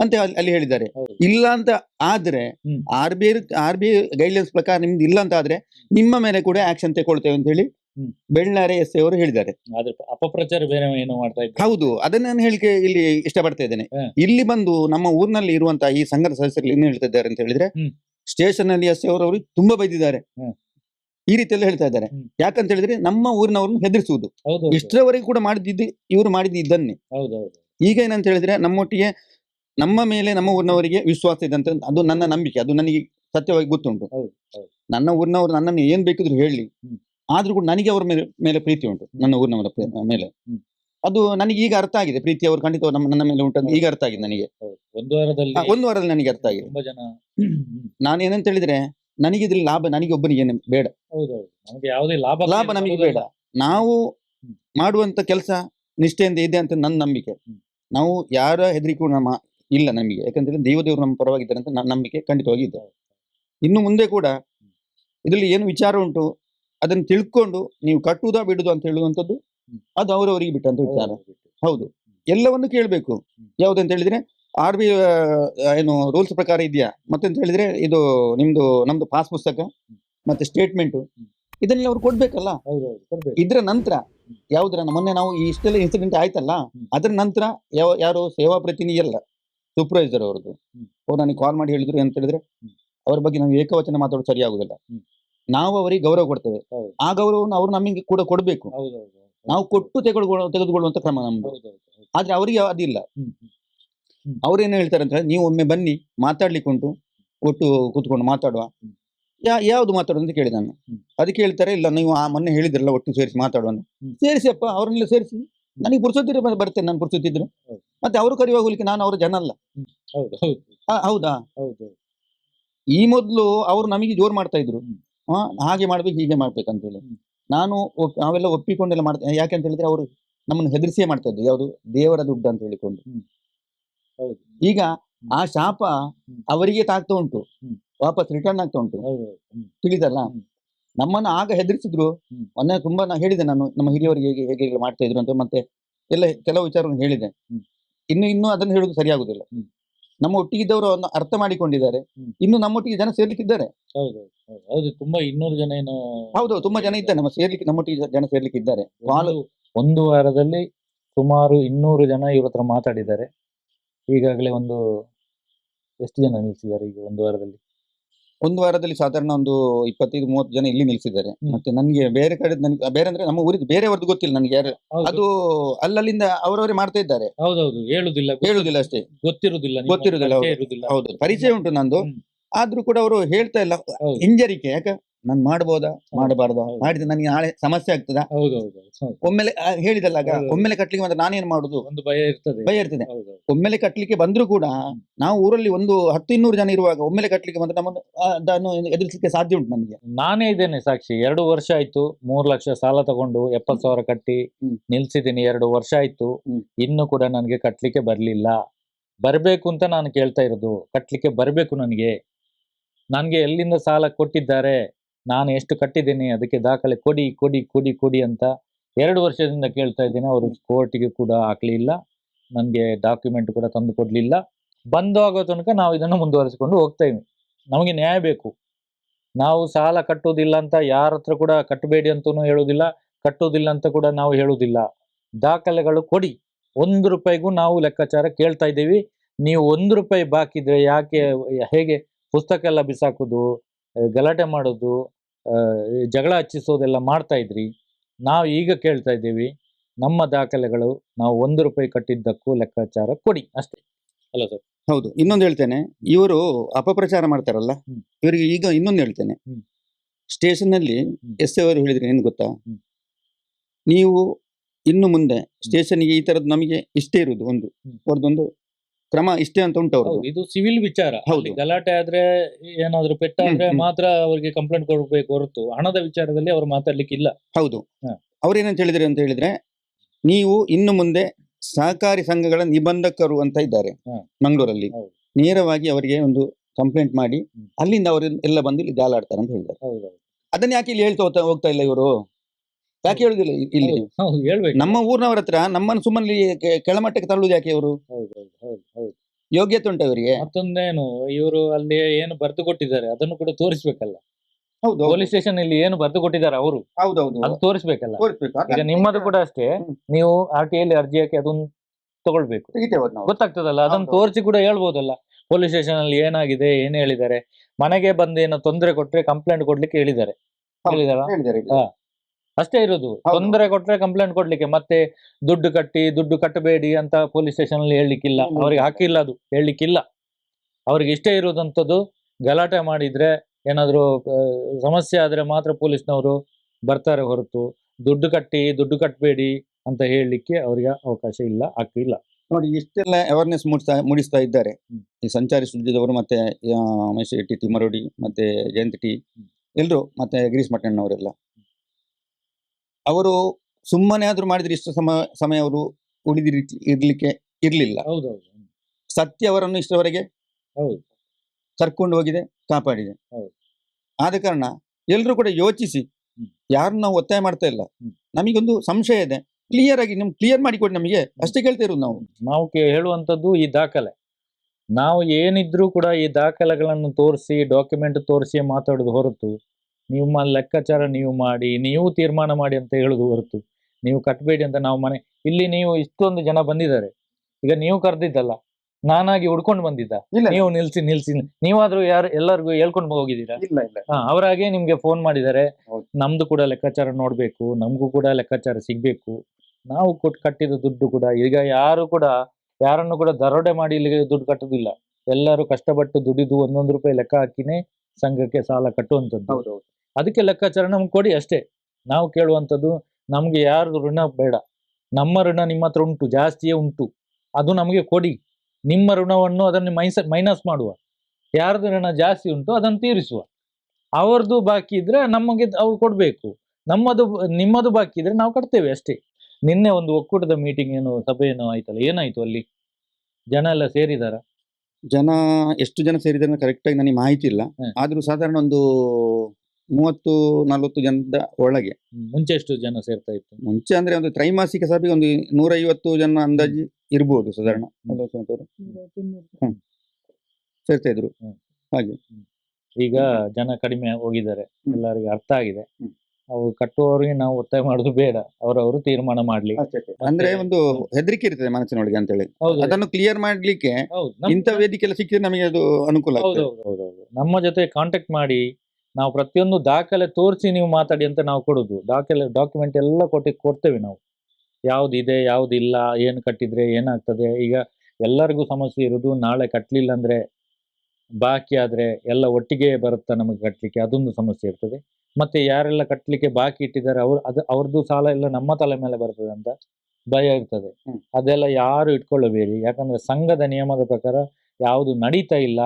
ಅಂತ ಅಲ್ಲಿ- ಹೇಳಿದ್ದಾರೆ. ಇಲ್ಲ ಅಂತ ಆದ್ರೆ. R B R B guidelines ಪ್ರಕಾರ ನಿಮ್ದು ಇಲ್ಲ ಅಂತ ಆದ್ರೆ ನಿಮ್ಮ ಮೇಲೆ ಕೂಡ ಆಕ್ಷನ್ ತಗೊಳ್ತೇವೆ ಅಂತ ಹೇಳಿ. ಬೆಳ್ಳಾರೆ ಎಸ್ ಅವರು ಹೇಳಿದ್ದಾರೆ. ಆದ್ರೆ ಅಪಪ್ರಚಾರ ಬೇರೆ ಏನು ಮಾಡ್ತಾ ಇದ್ದಾರೆ ಹೌದು. ಅದನ್ನ ನಾನು ಹೇಳಿಕೆ ಇಲ್ಲಿ ಇಷ್ಟಪಡ್ತಾ ಇದ್ದೇನೆ. ಇಲ್ಲಿ ಬಂದು ನಮ್ಮ ಊರಿನಲ್ಲಿ ಇರುವಂತಹ ಈ ಸಂಘದ ಸದಸ್ಯರು ಏನು ಹೇಳ್ತಾ ಇದ್ದಾರೆ ಅಂತ ಹೇಳಿದ್ರೆ ಸ್ಟೇಷನ್ ಅಲ್ಲಿ ಎಸ್ ಅವರು ತುಂಬಾ ಬೈದಿದ್ದಾರೆ. ಈ ರೀತಿಯಲ್ಲಿ ಹೇಳ್ತಾ ಇದ್ದಾರೆ. ಯಾಕಂತ ಹೇಳಿದ್ರೆ ನಮ್ಮ ಊರಿನವ್ರನ್ನ ಹೆದರಿಸುವುದು. ಹೌದು ಇಷ್ಟರವರೆಗೂ ಕೂಡ ಮಾಡಿದ್ದು ಇವರು ಮಾಡಿದ್ದು ಇದನ್ನೇ. ಈಗ ಏನಂತ ಹೇಳಿದ್ರೆ ನಮ್ಮೊಟ್ಟಿಗೆ ನಮ್ಮ ಮೇಲೆ ನಮ್ಮ ಊರಿನವರಿಗೆ ವಿಶ್ವಾಸ ಇದೆ ಅಂತ ಅದು ನನ್ನ ನಂಬಿಕೆ ಅದು ನನಗೆ ಸತ್ಯವಾಗಿ ಗೊತ್ತುಂಟು. ನನ್ನ ಊರಿನವರು ನನ್ನನ್ನು ಏನ್ ಬೇಕಿದ್ರು ಹೇಳಿ. ಆದ್ರೂ ಕೂಡ ನನಗೆ ಅವರ ಮೇಲೆ ಮೇಲೆ ಪ್ರೀತಿ ಉಂಟು ನನ್ನ ಊರಿನವರ ಮೇಲೆ. ಅದು ನನಗೆ ಈಗ ಅರ್ಥ ಆಗಿದೆ ಪ್ರೀತಿ ಅವರು ಖಂಡಿತ ನಮ್ಮ ನನ್ನ ಮೇಲೆ ಉಂಟು ಈಗ ಅರ್ಥ ಆಗಿದೆ ನನಗೆ. ಒಂದು ವಾರದಲ್ಲಿ ಒಂದು ವಾರದಲ್ಲಿ ನನಗೆ ಅರ್ಥ ಆಗಿದೆ. ತುಂಬಾ ಜನ ನಾನು ಏನಂತ ಹೇಳಿದ್ರೆ ನನಗೆ ಇದ್ರಲ್ಲಿ ಲಾಭ ನನಗೆ ಒಬ್ಬನಿಗೆ ಬೇಡ. ನಮಗೆ ಯಾವುದೇ ಲಾಭ ಲಾಭ ನಮಗೆ ಬೇಡ. ನಾವು. ಮಾಡುವಂತ ಕೆಲಸ ನಿಷ್ಠೆಯಿಂದ ಇದೆ ಅಂತ ನನ್ನ ನಂಬಿಕೆ. ನಾವು ಯಾರ ಹೆದರಿಕೆ ನಮ್ಮ ಇಲ್ಲ ನಮಗೆ. ಯಾಕಂದ್ರೆ ದೇವದೇವರು ನಮ್ಮ ಪರವಾಗಿದ್ದಾರೆ ಅಂತ ನನ್ನ ನಂಬಿಕೆ ಖಂಡಿತವಾಗಿ ಇದೆ. ಇನ್ನು ಮುಂದೆ ಕೂಡ ಇದರಲ್ಲಿ ಏನು ವಿಚಾರ ಉಂಟು ಅದನ್ನು ತಿಳ್ಕೊಂಡು ನೀವು ಕಟ್ಟುವುದಾ ಬಿಡುದು ಅಂತ ಹೇಳುವಂಥದ್ದು ಅದು ಅವರವರಿಗೆ ಬಿಟ್ಟಂತ ವಿಚಾರ. ಹೌದು. ಹೌದು ಎಲ್ಲವನ್ನು ಕೇಳಬೇಕು. ಯಾವುದಂತ ಹೇಳಿದ್ರೆ ಆರ್ ಬಿ ಏನು ರೂಲ್ಸ್ ಪ್ರಕಾರ ಇದೆಯಾ? ಮತ್ತೆಂತ ಹೇಳಿದ್ರೆ ಇದು ನಿಮ್ದು ನಮ್ದು ಪಾಸ್ ಪುಸ್ತಕ ಮತ್ತೆ ಸ್ಟೇಟ್ಮೆಂಟ್. ಇದನ್ನೆಲ್ಲ ಅವ್ರು ಕೊಡ್ಬೇಕಲ್ಲ? ಇದ್ರ ನಂತರ ಯಾವ್ದ್ರ ಮೊನ್ನೆ ನಾವು ಈ ಇಷ್ಟೆಲ್ಲ ಇನ್ಸಿಡೆಂಟ್ ಆಯ್ತಲ್ಲ. ಅದ್ರ ನಂತರ ಯಾವ ಯಾರು ಸೇವಾ ಪ್ರತಿನಿಧಿ ಅಲ್ಲ ಸೂಪರ್ವೈಸರ್ ಅವ್ರದ್ದು. ಅವ್ರು ನನಗೆ ಕಾಲ್ ಮಾಡಿ ಹೇಳಿದ್ರು ಅಂತ ಹೇಳಿದ್ರೆ. ಅವ್ರ ಬಗ್ಗೆ ನಾವು ಏಕವಚನ ಮಾತಾಡೋದು ಸರಿಯಾಗುದಿಲ್ಲ. ಹ್ಮ್. ನಾವು ಅವರಿಗೆ ಗೌರವ ಕೊಡ್ತೇವೆ. ಆ ಗೌರವವನ್ನು ಅವ್ರು ನಮಗೆ ಕೂಡ ಕೊಡಬೇಕು. ನಾವು ಕೊಟ್ಟು ತೆಗೆದುಕೊಳ್ಳೋ ತೆಗೆದುಕೊಳ್ಳುವಂತ ಕ್ರಮ ನಮ್ದು. ಆದ್ರೆ ಅವರಿಗೆ ಅದಿಲ್ಲ. ಹ್ಮ್, ಹ್ಮ್. ಅವ್ರು ಏನ್ ಹೇಳ್ತಾರೆ ಅಂತ ನೀವು ಒಮ್ಮೆ ಬನ್ನಿ ಮಾತಾಡ್ಲಿಕ್ಕೆ ಉಂಟು. ಒಟ್ಟು ಕೂತ್ಕೊಂಡು ಮಾತಾಡುವ. ಯಾ ಯಾವ್ದು ಮಾತಾಡೋದು ಅಂತ ಕೇಳಿದ ನಾನು. ಅದಕ್ಕೆ ಹೇಳ್ತಾರೆ ಇಲ್ಲ ನೀವು ಆ ಮೊನ್ನೆ ಹೇಳಿದ್ರಲ್ಲ ಒಟ್ಟು ಸೇರಿಸಿ ಮಾತಾಡುವ ಅಂತ. ಅಪ್ಪ ಸೇರಿಸಿಯಪ್ಪ ಅವ್ರನ್ನೆಲ್ಲ ಸೇರಿಸಿ. ನನಗೆ ಪುರ್ಸೊತ್ತಿದ್ರೆ ಬರ್ತೇನೆ ನಾನು ಪುರ್ಸೋತಿದ್ರು ಮತ್ತೆ ಅವರು ಕರಿ ಹೋಗ್ಲಿಕ್ಕೆ ನಾನು ಅವ್ರ ಜನ ಅಲ್ಲ. ಹೌದು ಈ ಮೊದಲು ಅವರು ನಮಗೆ ಜೋರ್ ಮಾಡ್ತಾ ಇದ್ರು. ಹಾಗೆ ಮಾಡ್ಬೇಕು ಹೀಗೆ ಮಾಡ್ಬೇಕಂತ ಹೇಳಿ. ನಾನು ನಾವೆಲ್ಲ ಒಪ್ಪಿಕೊಂಡೆಲ್ಲ ಮಾಡ್ತೇನೆ ಯಾಕೆ ಅಂತ ಹೇಳಿದ್ರೆ ಅವರು ನಮ್ಮನ್ನು ಹೆದರಿಸಿಯೇ ಮಾಡ್ತಾ ಇದ್ರು. ಯಾವುದು ದೇವರ ದುಡ್ಡು ಅಂತ ಹೇಳಿಕೊಂಡು. ಈಗ ಆ ಶಾಪ ಅವರಿಗೆ ತಾಗ್ತಾ ಉಂಟು. ವಾಪಸ್ ರಿಟರ್ನ್ ಆಗ್ತಾ ಉಂಟು. ತಿಳಿದಲ್ಲ. ನಮ್ಮನ್ನ ಆಗ ಹೆದರಿಸಿದ್ರು. ಮೊನ್ನೆ ತುಂಬಾ ನಾ ಹೇಳಿದೆ ನಾನು ನಮ್ಮ ಹಿರಿಯವರಿಗೆ ಹೇಗೆ ಹೇಗೆ ಮಾಡ್ತಾ ಇದ್ರು ಅಂತ ಮತ್ತೆ ಎಲ್ಲ ಕೆಲವು ವಿಚಾರವನ್ನು ಹೇಳಿದೆ. ಇನ್ನು ಇನ್ನು ಅದನ್ನು ಹೇಳುದು ಸರಿಯಾಗುದಿಲ್ಲ. ನಮ್ಮ ಒಟ್ಟಿಗಿದ್ದವರು ಅವನ್ನ ಅರ್ಥ ಮಾಡಿಕೊಂಡಿದ್ದಾರೆ. ಇನ್ನು ಇನ್ನು ನಮ್ಮೊಟ್ಟಿಗೆ ಜನ ಸೇರ್ಲಿಕ್ಕಿದ್ದಾರೆ. ಹೌದು ಹೌದು ಹೌದು. ತುಂಬಾ ಇನ್ನೂರು ಜನ ಏನು ಹೌದು ತುಂಬಾ ಜನ ಇದ್ದಾರೆ. ನಮ್ಮ ಸೇರ್ಲಿಕ್ಕೆ ನಮ್ಮೊಟ್ಟಿಗೆ ಜನ ಸೇರ್ಲಿಕ್ಕಿದ್ದಾರೆ. ಒಂದು- ಒಂದು ವಾರದಲ್ಲಿ ಸುಮಾರು ಇನ್ನೂರು ಜನ ಇವ್ರ ಹತ್ರ ಮಾತಾಡಿದ್ದಾರೆ. ಈಗಾಗಲೇ ಒಂದು ಎಷ್ಟು ಜನ ನಿಲ್ಲಿಸಿದ್ದಾರೆ ಈಗ ಒಂದು ವಾರದಲ್ಲಿ? ಒಂದು ವಾರದಲ್ಲಿ ಸಾಧಾರಣ ಒಂದು ಇಪ್ಪತ್ತೈದು ಮೂವತ್ತು ಜನ ಇಲ್ಲಿ ನಿಲ್ಸಿದ್ದಾರೆ. ಮತ್ತೆ ನನಗೆ ಬೇರೆ ಕಡೆ ನನಗೆ ಬೇರೆ ಅಂದ್ರೆ ನಮ್ಮ ಊರಿದ್ದು ಬೇರೆಯವ್ರದ್ದು ಗೊತ್ತಿಲ್ಲ ನನಗೆ ಯಾರು. ಅದು ಅಲ್ಲಲ್ಲಿಂದ ಅವರವರೇ ಮಾಡ್ತಾ ಇದ್ದಾರೆ. ಹೌದೌದು ಹೇಳುದಿಲ್ಲ ಹೇಳುದಿಲ್ಲ ಅಷ್ಟೇ. ಗೊತ್ತಿರುದಿಲ್ಲ ಗೊತ್ತಿರೋದಿಲ್ಲ ಗೊತ್ತಿರುದಿಲ್ಲ, ಹೌದು. ಪರಿಚಯ ಉಂಟು ನಂದು. ಆದ್ರೂ ಕೂಡ ಅವರು ಹೇಳ್ತಾ ಇಲ್ಲ. ಹಿಂಜರಿಕೆ ಯಾಕ? ನಾನ್ ಮಾಡ್ಬೋದಾ? ಮಾಡಬಾರ್ದಾ. ಮಾಡಿದ್ರೆ ನನಗೆ ನಾಳೆ ಸಮಸ್ಯೆ ಆಗ್ತದಾ. ಒಮ್ಮೆಲೆ ಆ, ಹೇಳಿದಲ್ಲ ಆಗ? ಹೌದು. ಒಮ್ಮೆಲೆ ಕಟ್ಲಿಕ್ಕೆ ಬಂದ್ರೆ ನಾನೇನ್ ಮಾಡುದು? ಒಂದು ಭಯ ಇರ್ತದೆ. ಭಯ ಇರ್ತದೆ. ಒಮ್ಮೆಲೆ ಕಟ್ಲಿಕ್ಕೆ ಬಂದ್ರು ಕೂಡ ನಾವು ಊರಲ್ಲಿ ಒಂದು ಹತ್ತು ಇನ್ನೂರು ಜನ ಇರುವಾಗ ಒಮ್ಮೆಲೆ ಕಟ್ಲಿಕ್ಕೆ ಬಂದ್ರೆ ನಮ್ಮನ್ನು ಆ, ಅದನ್ನು ಎದುರಿಸಲಿಕ್ಕೆ ಸಾಧ್ಯ ಉಂಟು ನಮಗೆ. ನಾನೇ ಇದ್ದೇನೆ ಸಾಕ್ಷಿ. ಎರಡು ವರ್ಷ ಆಯ್ತು. ಮೂರ್ ಲಕ್ಷ ಸಾಲ ತಗೊಂಡು ಎಪ್ಪತ್ ಸಾವಿರ ಕಟ್ಟಿ ಹ್ಮ್. ನಿಲ್ಸಿದ್ದೀನಿ. ಎರಡು ವರ್ಷ ಆಯ್ತು. ಹ್ಮ್. ಇನ್ನು ಕೂಡ ನನಗೆ ಕಟ್ಲಿಕ್ಕೆ ಬರ್ಲಿಲ್ಲ. ಬರ್ಬೇಕು ಅಂತ ನಾನು ಕೇಳ್ತಾ ಇರೋದು. ಕಟ್ಲಿಕ್ಕೆ ಬರ್ಬೇಕು ನನಗೆ. ನನಗೆ ಎಲ್ಲಿಂದ ಸಾಲ ಕೊಟ್ಟಿದ್ದಾರೆ? ನಾನು ಎಷ್ಟು ಕಟ್ಟಿದ್ದೀನಿ, ಅದಕ್ಕೆ ದಾಖಲೆ ಕೊಡಿ ಕೊಡಿ ಕೊಡಿ ಕೊಡಿ ಅಂತ ಎರಡು ವರ್ಷದಿಂದ ಕೇಳ್ತಾ ಇದ್ದೀನಿ. ಅವರು ಕೋರ್ಟಿಗೆ ಕೂಡ ಹಾಕಲಿಲ್ಲ, ನನಗೆ ಡಾಕ್ಯುಮೆಂಟ್ ಕೂಡ ತಂದು ಕೊಡಲಿಲ್ಲ. ಬಂದು ತನಕ ನಾವು ಇದನ್ನು ಮುಂದುವರಿಸಿಕೊಂಡು ಹೋಗ್ತಾ ನಮಗೆ ನ್ಯಾಯ ಬೇಕು. ನಾವು ಸಾಲ ಕಟ್ಟುವುದಿಲ್ಲ ಅಂತ ಯಾರ ಹತ್ರ ಕೂಡ ಕಟ್ಟಬೇಡಿ ಅಂತೂ ಹೇಳುವುದಿಲ್ಲ, ಕಟ್ಟುವುದಿಲ್ಲ ಅಂತ ಕೂಡ ನಾವು ಹೇಳುವುದಿಲ್ಲ. ದಾಖಲೆಗಳು ಕೊಡಿ. ಒಂದು ರೂಪಾಯಿಗೂ ನಾವು ಲೆಕ್ಕಾಚಾರ ಕೇಳ್ತಾ ಇದ್ದೀವಿ. ನೀವು ಒಂದು ರೂಪಾಯಿ ಬಾಕಿದ್ರೆ ಯಾಕೆ, ಹೇಗೆ ಪುಸ್ತಕ ಎಲ್ಲ ಬಿಸಾಕುದು ಗಲಾಟೆ ಮಾಡೋದು ಜಗಳ ಹಚ್ಚಿಸೋದೆಲ್ಲ ಮಾಡ್ತಾ ಇದ್ರಿ. ನಾವು ಈಗ ಕೇಳ್ತಾ ಇದ್ದೀವಿ ನಮ್ಮ ದಾಖಲೆಗಳು ನಾವು ಒಂದು ರೂಪಾಯಿ ಕಟ್ಟಿದ್ದಕ್ಕೂ ಲೆಕ್ಕಾಚಾರ ಕೊಡಿ. ಅಷ್ಟೇ. ಅಲ್ಲ ಸರ್. ಹೌದು ಇನ್ನೊಂದು ಹೇಳ್ತೇನೆ. ಇವರು ಅಪಪ್ರಚಾರ ಮಾಡ್ತಾರಲ್ಲ ಇವರಿಗೆ ಈಗ ಇನ್ನೊಂದು ಹೇಳ್ತೇನೆ. ಸ್ಟೇಷನ್ನಲ್ಲಿ ಹ್ಮ್. ಎಸ್ ಅವರು ಹೇಳಿದ್ರೆ ಏನು ಗೊತ್ತಾ? ನೀವು ಇನ್ನು ಮುಂದೆ ಸ್ಟೇಷನ್ಗೆ ಈ ತರದ್ದು ನಮಗೆ ಇಷ್ಟೇ ಇರುವುದು ಒಂದು. ಅವ್ರದ್ದೊಂದು ಕ್ರಮ ಇಷ್ಟೇ ಅಂತ ಉಂಟು ಹೌದು ಇದು ಸಿವಿಲ್ ವಿಚಾರ ಹೌದು. ಅಲ್ಲಿ ಗಲಾಟೆ ಆದ್ರೆ ಏನಾದ್ರು ಪೆಟ್ಟಾದ್ರೆ ಹ್ಮ್, ಹ್ಮ್. ಮಾತ್ರ ಅವರಿಗೆ ಕಂಪ್ಲೇಂಟ್ ಕೊಡ್ಬೇಕು ಹೊರತು ಹಣದ ವಿಚಾರದಲ್ಲಿ ಅವ್ರು ಮಾತಾಡ್ಲಿಕ್ಕೆ ಇಲ್ಲ ಹೌದು ಹ. ಅವ್ರೇನಂತ ಹೇಳಿದ್ರೆ ಅಂತ ಹೇಳಿದ್ರೆ ನೀವು ಇನ್ನು ಮುಂದೆ ಸಹಕಾರಿ ಸಂಘಗಳ ನಿಬಂಧಕರು ಅಂತ ಇದ್ದಾರೆ ಹ. ಮಂಗಳೂರಲ್ಲಿ ಹೌದು. ನೇರವಾಗಿ ಅವರಿಗೆ ಒಂದು ಕಂಪ್ಲೇಂಟ್ ಮಾಡಿ ಅಲ್ಲಿಂದ ಅವರು ಎಲ್ಲ ಬಂದು ಇಲ್ಲಿ ಗಾಲಾಡ್ತಾರೆ ಅಂತ ಹೇಳಿದ್ದಾರೆ ಹೌದು ಅದನ್ನ ಯಾಕೆ ಇಲ್ಲಿ ಹೇಳ್ತಾ ಹೋಗ್ತಾ- ಹೋಗ್ತಾ ಇಲ್ಲ ಇವರು ಯಾಕೆ ಹೇಳುದಿಲ್ಲ ಇಲ್ಲಿ? ಹೌದು, ಹೇಳ್ಬೇಕು. ನಮ್ಮ ಊರಿನವ್ರ ಹತ್ರ ನಮ್ಮನ್ನು ಸುಮ್ಮನೆ ಇಲ್ಲಿ ಕೆಳಮಟ್ಟಕ್ಕೆ ತಳ್ಳುದು ಯಾಕೆ ಇವರು? ಹೌದು ಹೌದು ಹೌದು ಹೌದು. ಯೋಗ್ಯತೆ ಉಂಟು ಅವರಿಗೆ ಮತ್ತೊಂದೇನು ಇವರು ಅಲ್ಲಿ ಏನು ಬರೆದು ಕೊಟ್ಟಿದ್ದಾರೆ ಅದನ್ನು ಕೂಡ ತೋರಿಸ್ಬೇಕಲ್ಲ. ಹೌದು ಪೊಲೀಸ್ ಸ್ಟೇಷನ್ ಇಲ್ಲಿ ಏನು ಬರೆದು ಕೊಟ್ಟಿದ್ದಾರೆ ಅವರು ಹೌದೌದು ಅದು ತೋರಿಸ್ಬೇಕಲ್ಲ. ತೋರಿಸ್ಬೇಕು. ಈಗ ನಿಮ್ಮದು ಕೂಡ ಅಷ್ಟೇ ನೀವು ಆರ್ ಟಿ ಅಲ್ಲಿ ಅರ್ಜಿ ಹಾಕಿ ಅದನ್ನು ತಗೊಳ್ಬೇಕು. ಗೊತ್ತಾಗ್ತದಲ್ಲ ಅದನ್ನು. ತೋರಿಸಿ ಕೂಡ ಹೇಳ್ಬೋದಲ್ಲ. ಪೊಲೀಸ್ ಸ್ಟೇಷನ್ ಅಲ್ಲಿ ಏನಾಗಿದೆ ಏನ್ ಹೇಳಿದ್ದಾರೆ. ಮನೆಗೆ ಬಂದು ಏನೋ ತೊಂದರೆ ಕೊಟ್ರೆ ಕಂಪ್ಲೇಂಟ್ ಕೊಡ್ಲಿಕ್ಕೆ ಹೇಳಿದ್ದಾರೆ. ಹೇಳಿದಾರಾ? ಅಷ್ಟೇ ಇರೋದು. ತೊಂದರೆ ಕೊಟ್ರೆ ಕಂಪ್ಲೇಂಟ್ ಕೊಡ್ಲಿಕ್ಕೆ ಮತ್ತೆ ದುಡ್ಡು ಕಟ್ಟಿ ದುಡ್ಡು ಕಟ್ಟಬೇಡಿ ಅಂತ ಪೊಲೀಸ್ ಸ್ಟೇಷನ್ ಅಲ್ಲಿ ಹೇಳಲಿಕ್ಕಿಲ್ಲ. ಅವ್ರಿಗೆ ಹಾಕಿಲ್ಲ ಅದು ಹೇಳಲಿಕ್ಕಿಲ್ಲ. ಅವ್ರಿಗೆ ಇಷ್ಟೇ ಇರೋದಂಥದ್ದು ಗಲಾಟೆ ಮಾಡಿದ್ರೆ ಏನಾದ್ರು ಸಮಸ್ಯೆ ಆದ್ರೆ ಮಾತ್ರ ಪೊಲೀಸ್ನವರು ಬರ್ತಾರೆ ಹೊರತು. ದುಡ್ಡು ಕಟ್ಟಿ ದುಡ್ಡು ಕಟ್ಟಬೇಡಿ ಅಂತ ಹೇಳಲಿಕ್ಕೆ ಅವರಿಗೆ ಅವಕಾಶ ಇಲ್ಲ ಹಕ್ಕಿಲ್ಲ ನೋಡಿ ಇಷ್ಟೆಲ್ಲ ಅವೇರ್ನೆಸ್ ಮೂಡಿಸ್ತಾ ಮೂಡಿಸ್ತಾ ಇದ್ದಾರೆ. ಈ ಸಂಚಾರಿ ಸುದ್ದಿದವರು ಮತ್ತೆ ಉಮೇಶ್ ಟಿ ತಿಮ್ಮರೋಡಿ ಮತ್ತೆ ಜಯಂತಿ ಟಿ ಎಲ್ಲರೂ ಎಲ್ರು ಮತ್ತೆ ಗಿರೀಶ್ ಮಟ್ಟಣ್ಣವರೆಲ್ಲ ಅವರು ಸುಮ್ಮನೆ ಆದ್ರೂ ಮಾಡಿದ್ರೆ ಇಷ್ಟು ಸಮ ಸಮಯ ಅವರು ಉಳಿದಿರ್ ಇರ್ಲಿಕ್ಕೆ ಇರ್ಲಿಲ್ಲ. ಹೌದೌದು. ಸತ್ಯ ಅವರನ್ನು ಇಷ್ಟವರೆಗೆ ಹೌದು. ಕರ್ಕೊಂಡು ಹೋಗಿದೆ ಕಾಪಾಡಿದೆ. ಹೌದು. ಆದ ಕಾರಣ ಎಲ್ಲರೂ ಕೂಡ ಯೋಚಿಸಿ ಯಾರು ಯಾರನ್ನು ನಾವು ಒತ್ತಾಯ ಮಾಡ್ತಾ ಇಲ್ಲ. ನಮಗೊಂದು ಸಂಶಯ ಇದೆ. ಕ್ಲಿಯರ್ ಆಗಿ ನಿಮ್ಗೆ ಕ್ಲಿಯರ್ ಮಾಡಿಕೊಡಿ ನಮಗೆ. ಅಷ್ಟೇ ಕೇಳ್ತಾ ಇರೋದು ನಾವು. ನಾವು ಕೇ- ಹೇಳುವಂಥದ್ದು ಈ ದಾಖಲೆ. ನಾವು ಏನಿದ್ರೂ ಕೂಡ ಈ ದಾಖಲೆಗಳನ್ನು ತೋರಿಸಿ ಡಾಕ್ಯುಮೆಂಟ್ ತೋರಿಸಿ ಮಾತಾಡೋದು ಹೊರತು ನಿಮ್ಮ ಲೆಕ್ಕಾಚಾರ ನೀವು ಮಾಡಿ ನೀವು ತೀರ್ಮಾನ ಮಾಡಿ ಅಂತ ಹೇಳುದು ಹೊರತು. ನೀವು ಕಟ್ಟಬೇಡಿ ಅಂತ ನಾವು ಮನೆ ಇಲ್ಲಿ ನೀವು ಇಷ್ಟೊಂದು ಜನ ಬಂದಿದ್ದಾರೆ. ಈಗ ನೀವು ಕರೆದಿದ್ದಲ್ಲ ನಾನಾಗಿ ಹುಡ್ಕೊಂಡು ಬಂದಿದ್ದ. ಇಲ್ಲ ನೀವು ನಿಲ್ಸಿ ನಿಲ್ಸಿ ನೀವಾದ್ರೂ ಯಾರು ಎಲ್ಲರಿಗೂ ಹೇಳ್ಕೊಂಡು ಹೋಗಿದ್ದೀರಾ? ಇಲ್ಲ ಇಲ್ಲ ಅವರಾಗೆ ನಿಮ್ಗೆ ಫೋನ್ ಮಾಡಿದ್ದಾರೆ. ನಮ್ದು ಕೂಡ ಲೆಕ್ಕಾಚಾರ ನೋಡ್ಬೇಕು ನಮಗೂ ಕೂಡ ಲೆಕ್ಕಾಚಾರ ಸಿಗ್ಬೇಕು. ನಾವು ಕೊಟ್ಟು ಕಟ್ಟಿದ ದುಡ್ಡು ಕೂಡ ಈಗ ಯಾರು ಕೂಡ ಯಾರನ್ನು ಕೂಡ ದರೋಡೆ ಮಾಡಿ ಇಲ್ಲಿಗೆ ದುಡ್ಡು ಕಟ್ಟೋದಿಲ್ಲ. ಎಲ್ಲರೂ ಕಷ್ಟಪಟ್ಟು ದುಡಿದು ಒಂದೊಂದು ರೂಪಾಯಿ ಲೆಕ್ಕ ಹಾಕಿನೇ ಸಂಘಕ್ಕೆ ಸಾಲ ಕಟ್ಟುವಂಥದ್ದು. ಅದಕ್ಕೆ ಲೆಕ್ಕಾಚಾರ ನಮ್ಗೆ ಕೊಡಿ ಅಷ್ಟೇ. ನಾವು ಕೇಳುವಂಥದ್ದು ನಮಗೆ ಯಾರ್ದು ಋಣ ಬೇಡ. ನಮ್ಮ ಋಣ ನಿಮ್ಮ ಹತ್ರ ಉಂಟು ಜಾಸ್ತಿಯೇ ಉಂಟು. ಅದು ನಮಗೆ ಕೊಡಿ. ನಿಮ್ಮ ಋಣವನ್ನು ಅದನ್ನು ಮೈಸ ಮೈನಸ್ ಮಾಡುವ. ಯಾರ್ದು ಋಣ ಜಾಸ್ತಿ ಉಂಟು ಅದನ್ನು ತೀರಿಸುವ. ಅವ್ರದ್ದು ಬಾಕಿ ಇದ್ರೆ ನಮಗೆ ಅವ್ರು ಕೊಡಬೇಕು. ನಮ್ಮದು ನಿಮ್ಮದು ಬಾಕಿ ಇದ್ರೆ ನಾವು ಕಟ್ತೇವೆ ಅಷ್ಟೇ. ನಿನ್ನೆ ಒಂದು ಒಕ್ಕೂಟದ ಮೀಟಿಂಗ್ ಏನು ಸಭೆ ಏನೋ ಆಯ್ತಲ್ಲ ಏನಾಯ್ತು ಅಲ್ಲಿ? ಜನ ಎಲ್ಲ ಸೇರಿದಾರ? ಜನ ಎಷ್ಟು ಜನ ಸೇರಿದಾರೆ ಕರೆಕ್ಟಾಗಿ ನನಗೆ ಮಾಹಿತಿ ಇಲ್ಲ. ಆದರೂ ಆದ್ರೂ ಸಾಧಾರಣ ಒಂದು ಮೂವತ್ತು ನಲವತ್ತು ಜನದ ಒಳಗೆ. ಮುಂಚೆ ಎಷ್ಟು ಜನ ಸೇರ್ತಾ ಇತ್ತು? ಮುಂಚೆ ಅಂದ್ರೆ ಒಂದು ತ್ರೈಮಾಸಿಕ ಸಭೆಗೆ ಒಂದು ನೂರೈವತ್ತು ಜನ ಅಂದಾಜು ಇರ್ಬೋದು ಸಾಧಾರಣ. ಹ್ಮ್. ಸೇರ್ತಾ ಇದ್ರು. ಹ್ಮ್. ಹಾಗೆ. ಈಗ ಜನ ಕಡಿಮೆ ಹೋಗಿದ್ದಾರೆ. ಹ್ಮ್. ಎಲ್ಲರಿಗೂ ಅರ್ಥ ಆಗಿದೆ. ಹ್ಮ್. ಅವ್ರು ಕಟ್ಟುವವರಿಗೆ ನಾವು ಒತ್ತಾಯ ಮಾಡುದು ಬೇಡ. ಅವರವರು ತೀರ್ಮಾನ ಮಾಡ್ಲಿ. ಅಂದ್ರೆ ಒಂದು ಹೆದರಿಕೆ ಇರ್ತದೆ ಮನಸ್ಸಿನೊಳಗೆ ಅಂತ ಹೇಳಿ ಹೌದು. ಅದನ್ನು ಕ್ಲಿಯರ್ ಮಾಡ್ಲಿಕ್ಕೆ ಹೌದು ಇಂಥ ವೇದಿಕೆ ಎಲ್ಲ ಸಿಕ್ಕಿದ್ರೆ ನಮಗೆ ಅದು ಅನುಕೂಲ ಹೌದು ಆಗ್ತದೆ. ಹೌದು ಹೌದು ಹೌದು ನಮ್ಮ ಜೊತೆ ಕಾಂಟ್ಯಾಕ್ಟ್ ಮಾಡಿ ನಾವು ಪ್ರತಿಯೊಂದು ದಾಖಲೆ ತೋರಿಸಿ ನೀವು ಮಾತಾಡಿ ಅಂತ ನಾವು ಕೊಡೋದು. ದಾಖಲೆ ಡಾಕ್ಯುಮೆಂಟ್ ಎಲ್ಲ ಕೊಟ್ಟು ಕೊಡ್ತೇವೆ ನಾವು. ಯಾವುದಿದೆ ಯಾವ್ದು ಇಲ್ಲ ಏನು ಕಟ್ಟಿದ್ರೆ ಏನಾಗ್ತದೆ ಈಗ ಎಲ್ಲರಿಗೂ ಸಮಸ್ಯೆ ಇರೋದು ನಾಳೆ ಕಟ್ಟಲಿಲ್ಲ ಅಂದ್ರೆ ಬಾಕಿ ಆದ್ರೆ ಎಲ್ಲ ಒಟ್ಟಿಗೆ ಬರುತ್ತಾ ನಮಗೆ ಕಟ್ಟಲಿಕ್ಕೆ ಅದೊಂದು ಸಮಸ್ಯೆ ಇರ್ತದೆ. ಮತ್ತೆ ಯಾರೆಲ್ಲ ಕಟ್ಟಲಿಕ್ಕೆ ಬಾಕಿ ಇಟ್ಟಿದ್ದಾರೆ ಅವ್ರು ಅದು ಅವ್ರದ್ದು ಸಾಲ ಎಲ್ಲ ನಮ್ಮ ತಲೆ ಮೇಲೆ ಬರ್ತದೆ ಅಂತ ಭಯ ಇರ್ತದೆ. ಅದೆಲ್ಲ ಯಾರು ಇಟ್ಕೊಳ್ಳಬೇಡಿ. ಯಾಕಂದ್ರೆ ಸಂಘದ ನಿಯಮದ ಪ್ರಕಾರ ಯಾವುದು ನಡೀತಾ ಇಲ್ಲ.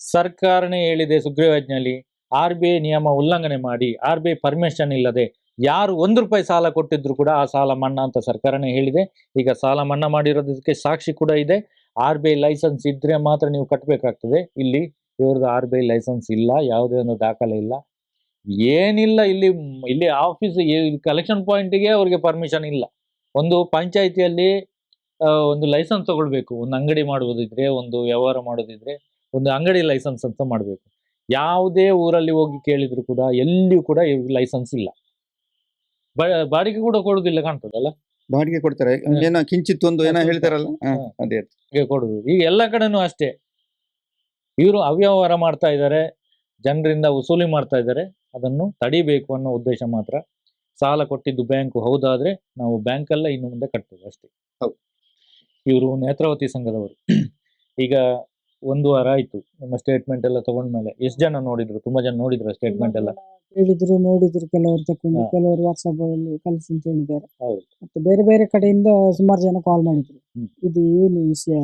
ಸರ್ಕಾರನೇ ಹೇಳಿದೆ ಸುಗ್ರೀವಾಜ್ಞೆಯಲ್ಲಿ ಆರ್ ಬಿ ಐ ನಿಯಮ ಉಲ್ಲಂಘನೆ ಮಾಡಿ ಆರ್ ಬಿ ಐ ಪರ್ಮಿಷನ್ ಇಲ್ಲದೆ ಯಾರು ಒಂದು ರೂಪಾಯಿ ಸಾಲ ಕೊಟ್ಟಿದ್ರು ಕೂಡ ಆ ಸಾಲ ಮನ್ನಾ ಅಂತ ಸರ್ಕಾರನೇ ಹೇಳಿದೆ. ಈಗ ಸಾಲ ಮನ್ನಾ ಮಾಡಿರೋದಕ್ಕೆ ಸಾಕ್ಷಿ ಕೂಡ ಇದೆ. ಆರ್ ಬಿ ಐ ಲೈಸೆನ್ಸ್ ಇದ್ರೆ ಮಾತ್ರ ನೀವು ಕಟ್ಟಬೇಕಾಗ್ತದೆ ಇಲ್ಲಿ ಇವ್ರದ್ದು ಆರ್ ಬಿ ಐ ಲೈಸೆನ್ಸ್ ಇಲ್ಲ, ಯಾವುದೇ ಒಂದು ದಾಖಲೆ ಇಲ್ಲ. ಏನಿಲ್ಲ ಇಲ್ಲಿ ಇಲ್ಲಿ ಆಫೀಸ್ ಕಲೆಕ್ಷನ್ ಪಾಯಿಂಟಿಗೆ ಅವ್ರಿಗೆ ಪರ್ಮಿಷನ್ ಇಲ್ಲ. ಒಂದು ಪಂಚಾಯಿತಿಯಲ್ಲಿ ಒಂದು ಲೈಸೆನ್ಸ್ ತಗೊಳ್ಬೇಕು. ಒಂದು ಅಂಗಡಿ ಮಾಡುವುದಿದ್ರೆ, ಒಂದು ವ್ಯವಹಾರ ಮಾಡೋದಿದ್ರೆ ಒಂದು ಅಂಗಡಿ ಲೈಸೆನ್ಸ್ ಅಂತ ಮಾಡಬೇಕು. ಯಾವುದೇ ಊರಲ್ಲಿ ಹೋಗಿ ಕೇಳಿದ್ರು ಕೂಡ ಎಲ್ಲಿಯೂ ಕೂಡ ಲೈಸೆನ್ಸ್ ಇಲ್ಲ. ಬ- ಬಾಡಿಗೆ ಕೂಡ ಕೊಡುದಿಲ್ಲ ಕಾಣ್ತದಲ್ಲ? ಬಾಡಿಗೆ ಕೊಡ್ತಾರೆ. ಏನೋ ಕಿಂಚಿತ್ ಒಂದು ಏನೋ ಹೇಳ್ತಾರಲ್ಲ? ಹ. ಅದೇ ಬಾಡಿಗೆ ಕೊಡುದು. ಈಗ ಎಲ್ಲ ಕಡೆನೂ ಅಷ್ಟೇ. ಇವರು ಅವ್ಯವಹಾರ ಮಾಡ್ತಾ ಇದ್ದಾರೆ ಜನರಿಂದ ವಸೂಲಿ ಮಾಡ್ತಾ ಇದ್ದಾರೆ ಅದನ್ನು ತಡಿಬೇಕು ಅನ್ನೋ ಉದ್ದೇಶ ಮಾತ್ರ. ಸಾಲ ಕೊಟ್ಟಿದ್ದು ಬ್ಯಾಂಕು ಹೌದಾದ್ರೆ ನಾವು ಬ್ಯಾಂಕ್ ಬ್ಯಾಂಕಲ್ಲೇ ಇನ್ನು ಮುಂದೆ ಕಟ್ತೇವೆ ಅಷ್ಟೇ. ಹೌದು. ಇವರು ನೇತ್ರಾವತಿ ಸಂಘದವರು. ಈಗ ಒಂದು ವಾರ ಆಯ್ತು ನಿಮ್ಮ ಸ್ಟೇಟ್ಮೆಂಟ್ ಎಲ್ಲ ತಗೊಂಡ್ಮೇಲೆ ಎಷ್ಟು ಜನ ನೋಡಿದ್ರು ತುಂಬಾ ಜನ ನೋಡಿದ್ರು ಸ್ಟೇಟ್ಮೆಂಟ್ ಎಲ್ಲ ಹೇಳಿದ್ರು ನೋಡಿದ್ರು ಕೆಲವರು ತಕೊಂಡು ಹಾ. ಕೆಲವರು ವಾಟ್ಸಪ್ ಅಲ್ಲಿ ಕಳಿಸಿ ಅಂತ ಹೇಳಿದ್ದಾರೆ ಹೌದು. ಮತ್ತೆ ಬೇರೆ ಬೇರೆ ಕಡೆಯಿಂದ ಸುಮಾರು ಜನ ಕಾಲ್ ಮಾಡಿದ್ರು ಹ್ಮ್. ಇದು ಏನು ವಿಷಯ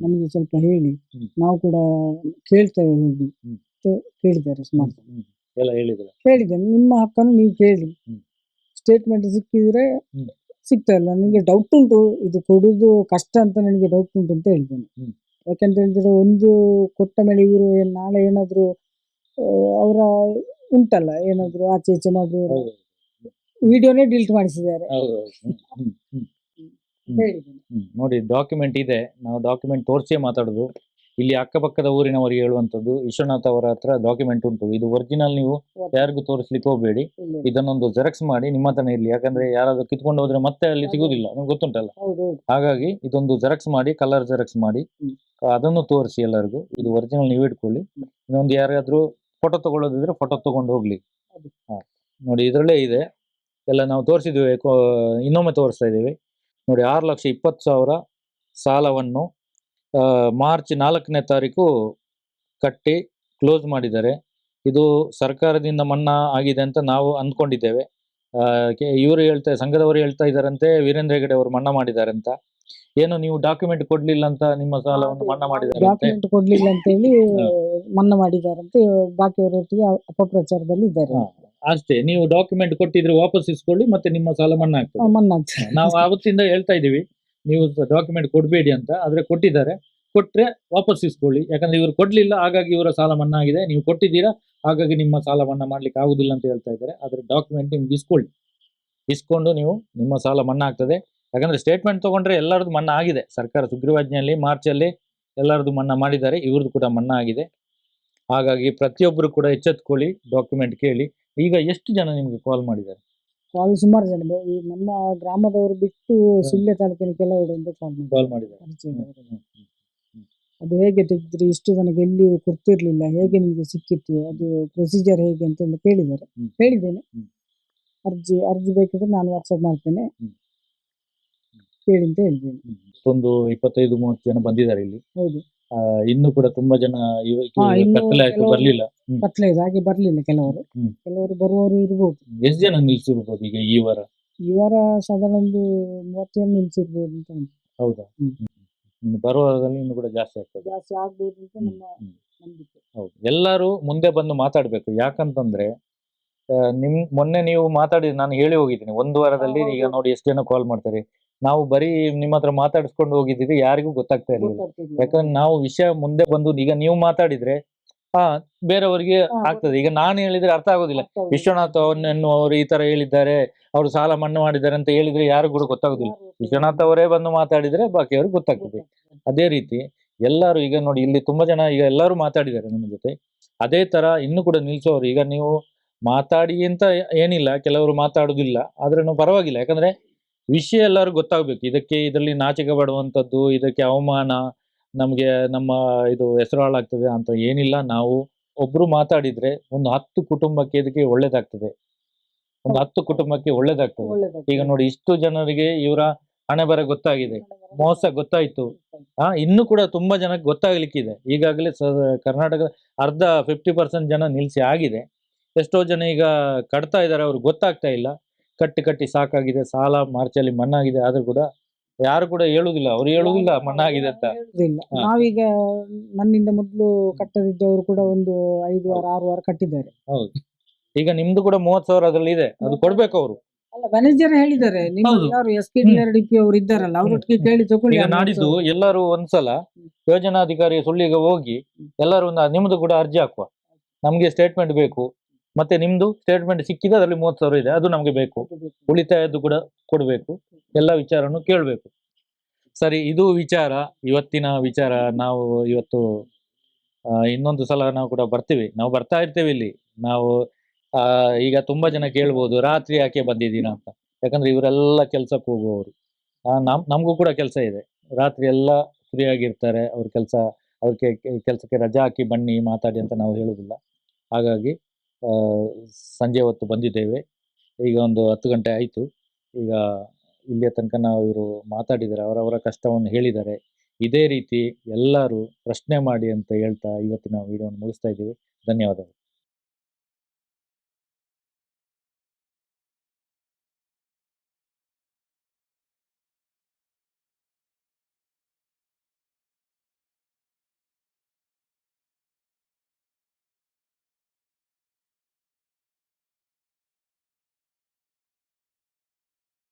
ನಮಗೆ ಸ್ವಲ್ಪ ಹೇಳಿ ಹ್ಮ್. ನಾವು ಕೂಡ ಕೇಳ್ತೇವೆ ಹೋಗಿ ಹ್ಮ್. ಅಂತ ಕೇಳಿದ್ದಾರೆ ಸುಮಾರು ಜನ. ಹ್ಮ್. ಎಲ್ಲ ಹೇಳಿದ್ರು ಕೇಳಿದ್ದೇನೆ ನಿಮ್ಮ ಹಕ್ಕನ್ನು ನೀವು ಕೇಳಿ ಹ್ಮ್. ಸ್ಟೇಟ್ಮೆಂಟ್ ಸಿಕ್ಕಿದ್ರೆ ಹ್ಮ್. ಸಿಗ್ತಾ ಇಲ್ಲ ನನಗೆ ಡೌಟ್ ಉಂಟು ಇದು ಕೊಡುದು ಕಷ್ಟ ಅಂತ ನನಗೆ ಡೌಟ್ ಉಂಟು ಅಂತ ಹೇಳಿದ್ದೇನೆ ಹ್ಮ್. ಯಾಕಂತ ಹೇಳಿದ್ರೆ ಒಂದು ಕೊಟ್ಟ ಮೇಲೆ ಇವರು ನಾಳೆ ಏನಾದ್ರು ಅವರ ಉಂಟಲ್ಲ ಏನಾದ್ರು ಆಚೆ ಈಚೆ ಮಾಡುವ ಹೌದು. ವಿಡಿಯೋನೇ ಡಿಲೀಟ್ ಮಾಡಿಸಿದ್ದಾರೆ. ನೋಡಿ ಡಾಕ್ಯುಮೆಂಟ್ ಇದೆ. ನಾವು ಡಾಕ್ಯುಮೆಂಟ್ ತೋರಿಸಿಯೇ ಮಾತಾಡೋದು. ಇಲ್ಲಿ ಅಕ್ಕಪಕ್ಕದ ಊರಿನವರಿಗೆ ಹೇಳುವಂತದ್ದು ವಿಶ್ವನಾಥ್ ಅವರ ಹತ್ರ ಡಾಕ್ಯುಮೆಂಟ್ ಉಂಟು. ಇದು ಒರಿಜಿನಲ್ ನೀವು ಯಾರಿಗೂ ತೋರಿಸ್ಲಿಕ್ಕೆ ಹೋಗಬೇಡಿ. ಇದನ್ನೊಂದು ಜೆರಾಕ್ಸ್ ಮಾಡಿ ನಿಮ್ಮ ಹತ್ರನೇ ಇರಲಿ. ಯಾಕಂದ್ರೆ ಯಾರಾದ್ರೂ ಕಿತ್ಕೊಂಡು ಹೋದ್ರೆ ಮತ್ತೆ ಅಲ್ಲಿ ಸಿಗುದಿಲ್ಲ. ನಿಮ್ಗೆ ಗೊತ್ತುಂಟಲ್ಲ? ಹಾಗಾಗಿ ಇದೊಂದು ಜೆರಾಕ್ಸ್ ಮಾಡಿ ಕಲರ್ ಜೆರಾಕ್ಸ್ ಮಾಡಿ. ಅದನ್ನು ತೋರಿಸಿ ಎಲ್ಲರಿಗೂ. ಇದು ಒರಿಜಿನಲ್ ನೀವು ಇಟ್ಕೊಳ್ಳಿ. ಇನ್ನೊಂದು ಯಾರಾದ್ರೂ ಫೋಟೋ ತಗೊಳ್ಳೋದಿದ್ರೆ ಫೋಟೋ ತಗೊಂಡು ಹೋಗ್ಲಿ. ನೋಡಿ ಇದರಲ್ಲೇ ಇದೆ. ಎಲ್ಲ ನಾವು ತೋರಿಸಿದ್ವಿ ಇನ್ನೊಮ್ಮೆ ತೋರಿಸ್ತಾ ಇದ್ದೀವಿ. ನೋಡಿ ಆರು ಲಕ್ಷ ಇಪ್ಪತ್ತು ಸಾವಿರ ಸಾಲವನ್ನು ಮಾರ್ಚ್ ನಾಲ್ಕನೇ ತಾರೀಕು ಕಟ್ಟಿ ಕ್ಲೋಸ್ ಮಾಡಿದ್ದಾರೆ. ಇದು ಸರ್ಕಾರದಿಂದ ಮನ್ನಾ ಆಗಿದೆ ಅಂತ ನಾವು ಅಂದ್ಕೊಂಡಿದ್ದೇವೆ. ಆ, ಕೆ- ಇವರು ಹೇಳ್ತಾ ಸಂಘದವರು ಹೇಳ್ತಾ ಇದ್ದಾರಂತೆ ವೀರೇಂದ್ರ ಹೆಗಡೆ ಅವರು ಮನ್ನಾ ಮಾಡಿದ್ದಾರೆ ಅಂತ ಏನು ನೀವು ಡಾಕ್ಯುಮೆಂಟ್ ಕೊಡ್ಲಿಲ್ಲ ಅಂತ ನಿಮ್ಮ ಸಾಲವನ್ನು ಮನ್ನಾ ಮಾಡಿದ್ದಾರೆ ಡಾಕ್ಯುಮೆಂಟ್ ಕೊಡ್ಲಿಲ್ಲ ಅಂತ ಹೇಳಿ ಮನ್ನಾ ಮನ್ನಾ ಅಂತ ಬಾಕಿಯವರೊಟ್ಟಿಗೆ ಅಪಪ್ರಚಾರದಲ್ಲಿ ಇದ್ದಾರೆ. ಅಷ್ಟೇ. ನೀವು ಡಾಕ್ಯುಮೆಂಟ್ ಕೊಟ್ಟಿದ್ರೆ ವಾಪಸ್ ಇಸ್ಕೊಳ್ಳಿ ಮತ್ತೆ ನಿಮ್ಮ ಸಾಲ ಮನ್ನಾ ಆಗ್ತದೆ. ನಾವು ಆವತ್ತಿಂದ ಹೇಳ್ತಾ ಇದೀವಿ ನೀವು ಡಾಕ್ಯುಮೆಂಟ್ ಕೊಡಬೇಡಿ ಅಂತ, ಆದರೆ ಕೊಟ್ಟಿದ್ದಾರೆ. ಕೊಟ್ಟರೆ ವಾಪಸ್ ಇಸ್ಕೊಳ್ಳಿ. ಯಾಕಂದ್ರೆ ಇವರು ಕೊಡಲಿಲ್ಲ, ಹಾಗಾಗಿ ಇವರ ಸಾಲ ಮನ್ನಾ ಆಗಿದೆ ನೀವು ಕೊಟ್ಟಿದ್ದೀರಾ, ಹಾಗಾಗಿ ನಿಮ್ಮ ಸಾಲ ಮನ್ನಾ ಮಾಡ್ಲಿಕ್ಕೆ ಆಗುದಿಲ್ಲ ಅಂತ ಹೇಳ್ತಾ ಇದ್ದಾರೆ. ಆದರೆ ಡಾಕ್ಯುಮೆಂಟ್ ನಿಮ್ಗೆ ಇಸ್ಕೊಳ್ಳಿ. ಇಸ್ಕೊಂಡು ನೀವು ನಿಮ್ಮ ಸಾಲ ಮನ್ನಾ ಆಗ್ತದೆ. ಯಾಕಂದ್ರೆ ಸ್ಟೇಟ್ಮೆಂಟ್ ತಗೊಂಡ್ರೆ ಎಲ್ಲರದ್ದು ಮನ್ನಾ ಆಗಿದೆ. ಸರ್ಕಾರ ಸುಗ್ರೀವಾಜ್ಞೆಯಲ್ಲಿ, ಮಾರ್ಚಲ್ಲಿ ಎಲ್ಲರದ್ದು ಮನ್ನಾ ಮಾಡಿದ್ದಾರೆ. ಇವ್ರದ್ದು ಕೂಡ ಮನ್ನಾ ಆಗಿದೆ. ಹಾಗಾಗಿ ಪ್ರತಿಯೊಬ್ಬರು ಕೂಡ ಎಚ್ಚೆತ್ಕೊಳ್ಳಿ ಡಾಕ್ಯುಮೆಂಟ್ ಕೇಳಿ. ಈಗ ಎಷ್ಟು ಜನ ನಿಮಗೆ ಕಾಲ್ ಮಾಡಿದ್ದಾರೆ? ಕಾಲ್ ಸುಮಾರು ಜನ ಬ- ಈ ನಮ್ಮ ಗ್ರಾಮದವರು ಬಿಟ್ಟು ಸುಳ್ಯ ತಾಲೂಕಿನ ಕೆಲವೆಡೆಯಿಂದ ಕಾಲ್ ಕಾಲ್ ಮಾಡಿದ್ದಾರೆ. ಅದು ಹೇಗೆ ತೆಗೆದ್ರಿ? ಇಷ್ಟು ತನಕ ಎಲ್ಲಿಯೂ ಕೊಡ್ತಿರ್ಲಿಲ್ಲ. ಹೇಗೆ ನಿಮಗೆ ಸಿಕ್ಕಿತ್ತು? ಅದು ಪ್ರೊಸೀಜರ್ ಹೇಗೆ ಅಂತ ಎಲ್ಲ ಕೇಳಿದ್ದಾರೆ. ಹ್ಮ್. ಹೇಳಿದ್ದೇನೆ ಹ್ಮ್. ಅರ್ಜಿ ಅರ್ಜಿ ಬೇಕಿದ್ರೆ ನಾನು ವಾಟ್ಸಪ್ ಮಾಡ್ತೇನೆ. ಹ್ಮ್. ಕೇಳಿ ಅಂತ ಹೇಳಿದ್ದೇನೆ ಒಂದು ಇಪ್ಪತ್ತೈದು ಮೂವತ್ತು ಜನ ಬಂದಿದ್ದಾರೆ ಇಲ್ಲಿ. ಹೌದು. ಆ, ಇನ್ನು ಕೂಡ ತುಂಬಾ ಜನ ಇವ- ಹಾ, ಇನ್ನು ಕತ್ತಲೆ ಆಯ್ತು ಕೆಲವರು- ಬರ್ಲಿಲ್ಲ. ಹ್ಮ್. ಕತ್ಲೆ ಇದೆ ಹಾಗೆ ಬರ್ಲಿಲ್ಲ ಕೆಲವರು. ಹ್ಮ್. ಕೆಲವರು ಬರುವವರು ಇರ್ಬೋದು. ಎಷ್ಟು ಜನ ನಿಲ್ಸಿರ್ಬೋದು ಈಗ ಈ ವಾರ? ಈ ವಾರ ಸಾಧಾರಣ ಒಂದು ಮೂವತ್ತು ಜನ ನಿಲ್ಸಿರ್ಬೋದು ಅಂತ ಉಂಟು. ಹೌದಾ? ಹ್ಮ್. ಬರುವ ವಾರದಲ್ಲಿ ಇನ್ನು ಕೂಡ ಜಾಸ್ತಿ ಆಗ್ತದೆ. ಜಾಸ್ತಿ ಆಗ್ಬೋದು ಅಂತ ನಮ್ಮ ಹ್ಮ್. ನಂಬಿಕೆ. ಹೌದು. ಎಲ್ಲರೂ ಮುಂದೆ ಬಂದು ಮಾತಾಡ್ಬೇಕು. ಯಾಕಂತಂದ್ರೆ ಆ, ನಿಮ್ ಮೊನ್ನೆ ನೀವು ಮಾತಾಡಿ ನಾನು ಹೇಳಿ ಹೋಗಿದ್ದೀನಿ. ಒಂದು ವಾರದಲ್ಲಿ ಹಾ, ಈಗ ನೋಡಿ ಎಷ್ಟು ಜನ ಕಾಲ್ ಮಾಡ್ತಾರೆ. ನಾವು ಬರೀ ನಿಮ್ಮ ಹತ್ರ ಮಾತಾಡಿಸ್ಕೊಂಡು ಹೋಗಿದ್ದೀವಿ ಯಾರಿಗೂ ಗೊತ್ತಾಗ್ತಾ ಇರಲಿಲ್ಲ. ಯಾಕಂದ್ರೆ ನಾವು ವಿಷಯ ಮುಂದೆ ಬಂದು ಈಗ ನೀವು ಮಾತಾಡಿದ್ರೆ ಹಾ ಬೇರೆಯವರಿಗೆ ಆಗ್ತದೆ. ಈಗ ನಾನು ಹೇಳಿದ್ರೆ ಅರ್ಥ ಆಗೋದಿಲ್ಲ. ವಿಶ್ವನಾಥ್ ಅವನನ್ನು ಅವರು ಈ ತರ ಹೇಳಿದ್ದಾರೆ ಅವರು ಸಾಲ ಮನ್ನಾ ಮಾಡಿದ್ದಾರೆ ಅಂತ ಹೇಳಿದ್ರೆ ಯಾರು ಕೂಡ ಗೊತ್ತಾಗುದಿಲ್ಲ. ವಿಶ್ವನಾಥ್ ಅವರೇ ಬಂದು ಮಾತಾಡಿದ್ರೆ ಬಾಕಿಯವ್ರಿಗೆ ಗೊತ್ತಾಗ್ತದೆ. ಅದೇ ರೀತಿ ಎಲ್ಲರೂ ಈಗ ನೋಡಿ ಇಲ್ಲಿ ತುಂಬಾ ಜನ ಈಗ ಎಲ್ಲರೂ ಮಾತಾಡಿದ್ದಾರೆ ನಮ್ಮ ಜೊತೆ. ಅದೇ ತರ ಇನ್ನು ಕೂಡ ನಿಲ್ಸೋರು. ಈಗ ನೀವು ಮಾತಾಡಿ ಅಂತ ಏನಿಲ್ಲ ಕೆಲವರು ಮಾತಾಡುದಿಲ್ಲ. ಆದ್ರೂ ಪರವಾಗಿಲ್ಲ. ಯಾಕಂದ್ರೆ ವಿಷಯ ಎಲ್ಲರೂ ಗೊತ್ತಾಗ್ಬೇಕು. ಇದಕ್ಕೆ ಇದರಲ್ಲಿ ನಾಚಿಕೆ ಪಡುವಂಥದ್ದು ಇದಕ್ಕೆ ಅವಮಾನ ನಮಗೆ ನಮ್ಮ ಇದು ಹೆಸರು ಹಾಳಾಗ್ತದೆ ಅಂತ ಏನಿಲ್ಲ. ನಾವು ಒಬ್ರು ಮಾತಾಡಿದ್ರೆ ಒಂದು ಹತ್ತು ಕುಟುಂಬಕ್ಕೆ ಇದಕ್ಕೆ ಒಳ್ಳೇದಾಗ್ತದೆ. ಒಂದು ಹತ್ತು ಕುಟುಂಬಕ್ಕೆ ಒಳ್ಳೇದಾಗ್ತದೆ. ಈಗ ನೋಡಿ ಇಷ್ಟು ಜನರಿಗೆ ಇವರ ಹಣೆ ಬರ ಗೊತ್ತಾಗಿದೆ. ಮೋಸ ಗೊತ್ತಾಯ್ತು. ಆ ಇನ್ನು ಕೂಡ ತುಂಬಾ ಜನಕ್ಕೆ ಗೊತ್ತಾಗ್ಲಿಕ್ಕಿದೆ. ಈಗಾಗಲೇ ಸ ಕರ್ನಾಟಕದ ಅರ್ಧ ಫಿಫ್ಟಿ ಪರ್ಸೆಂಟ್ ಜನ ನಿಲ್ಸಿ ಆಗಿದೆ. ಎಷ್ಟೋ ಜನ ಈಗ ಕಟ್ತಾ ಇದ್ದಾರೆ ಅವ್ರಿಗೆ ಗೊತ್ತಾಗ್ತಾ ಇಲ್ಲ. ಕಟ್ಟಿ ಕಟ್ಟಿ ಸಾಕಾಗಿದೆ ಸಾಲ ಮಾರ್ಚಲ್ಲಿ ಮಣ್ಣಾಗಿದೆ ಆದ್ರೂ ಕೂಡ ಯಾರು ಕೂಡ ಹೇಳುದಿಲ್ಲ ಅವ್ರು ಹೇಳುದಿಲ್ಲ ಮಣ್ಣಾಗಿದೆ ಅಂತ. ನಾವೀಗ ನನ್ನಿಂದ ಮೊದಲು ಕಟ್ಟದಿದ್ದವರು ಕೂಡ ಒಂದು ಐದು ವಾರ ಆರು ವಾರ ಕಟ್ಟಿದ್ದಾರೆ. ಹೌದು. ಈಗ ನಿಮ್ದು ಕೂಡ ಮೂವತ್ ಸಾವಿರ ಅದ್ರಲ್ಲಿ ಇದೆ ಅದು ಕೊಡ್ಬೇಕು ಅವರು. ಅಲ್ಲ ಮ್ಯಾನೇಜರ್ ಹೇಳಿದ್ದಾರೆ ನಿಮ್ಮ ಹೌದು. ಯಾರು S K D R D P ಅವರು ಇದ್ದಾರಲ್ಲ ಅವರೊಟ್ಟಿಗೆ ಕೇಳಿ ತಗೊಳ್ಳಿ ಈಗ ಅನ್ನೋ ನಾಡಿದ್ದು ಎಲ್ಲರೂ ಒಂದ್ಸಲ ಯೋಜನಾಧಿಕಾರಿ ಸುಳ್ಳಿಗೆ ಹೋಗಿ ಎಲ್ಲರೂ ಒಂದು ನಿಮ್ದು ಕೂಡ ಅರ್ಜಿ ಹಾಕುವ. ನಮ್ಗೆ ಸ್ಟೇಟ್ಮೆಂಟ್ ಬೇಕು. ಮತ್ತೆ ನಿಮ್ದು ಸ್ಟೇಟ್ಮೆಂಟ್ ಸಿಕ್ಕಿದೆ, ಅದರಲ್ಲಿ ಮೂವತ್ತು ಸಾವಿರ ಇದೆ, ಅದು ನಮಗೆ ಬೇಕು. ಉಳಿತಾಯದ್ದು ಕೂಡ ಕೊಡಬೇಕು. ಎಲ್ಲ ವಿಚಾರನು ಕೇಳಬೇಕು. ಸರಿ, ಇದು ವಿಚಾರ, ಇವತ್ತಿನ ವಿಚಾರ. ನಾವು ಇವತ್ತು ಇನ್ನೊಂದು ಸಲ ನಾವು ಕೂಡ ಬರ್ತೀವಿ. ನಾವು ಬರ್ತಾ ಇರ್ತೇವೆ ಇಲ್ಲಿ. ನಾವು ಈಗ ತುಂಬಾ ಜನ ಕೇಳ್ಬೋದು, ರಾತ್ರಿ ಯಾಕೆ ಬಂದಿದ್ದೀನ ಅಂತ. ಯಾಕಂದ್ರೆ ಇವರೆಲ್ಲ ಕೆಲ್ಸಕ್ಕೆ ಹೋಗುವವರು. ನಮ್, ನಮಗೂ ಕೂಡ ಕೆಲಸ ಇದೆ. ರಾತ್ರಿ ಎಲ್ಲ ಫ್ರೀ ಆಗಿರ್ತಾರೆ, ಅವ್ರ ಕೆಲಸ, ಅವ್ರಿಗೆ ಕೆಲಸಕ್ಕೆ ರಜಾ ಹಾಕಿ ಬನ್ನಿ, ಮಾತಾಡಿ ಅಂತ ನಾವು ಹೇಳುವುದಿಲ್ಲ. ಹಾಗಾಗಿ ಸಂಜೆ ಹೊತ್ತು ಬಂದಿದ್ದೇವೆ. ಈಗ ಒಂದು ಹತ್ತು ಗಂಟೆ ಆಯಿತು. ಈಗ ಇಲ್ಲಿಯ ತನಕ ನಾವು ಇವರು ಮಾತಾಡಿದ್ದಾರೆ. ಅವರವರ ಕಷ್ಟವನ್ನು ಹೇಳಿದ್ದಾರೆ. ಇದೇ ರೀತಿ ಎಲ್ಲರೂ ಪ್ರಶ್ನೆ ಮಾಡಿ ಅಂತ ಹೇಳ್ತಾ ಇವತ್ತಿನ ವಿಡಿಯೋವನ್ನು ಮುಗಿಸ್ತಾ ಇದ್ದೀವಿ. ಧನ್ಯವಾದಗಳು.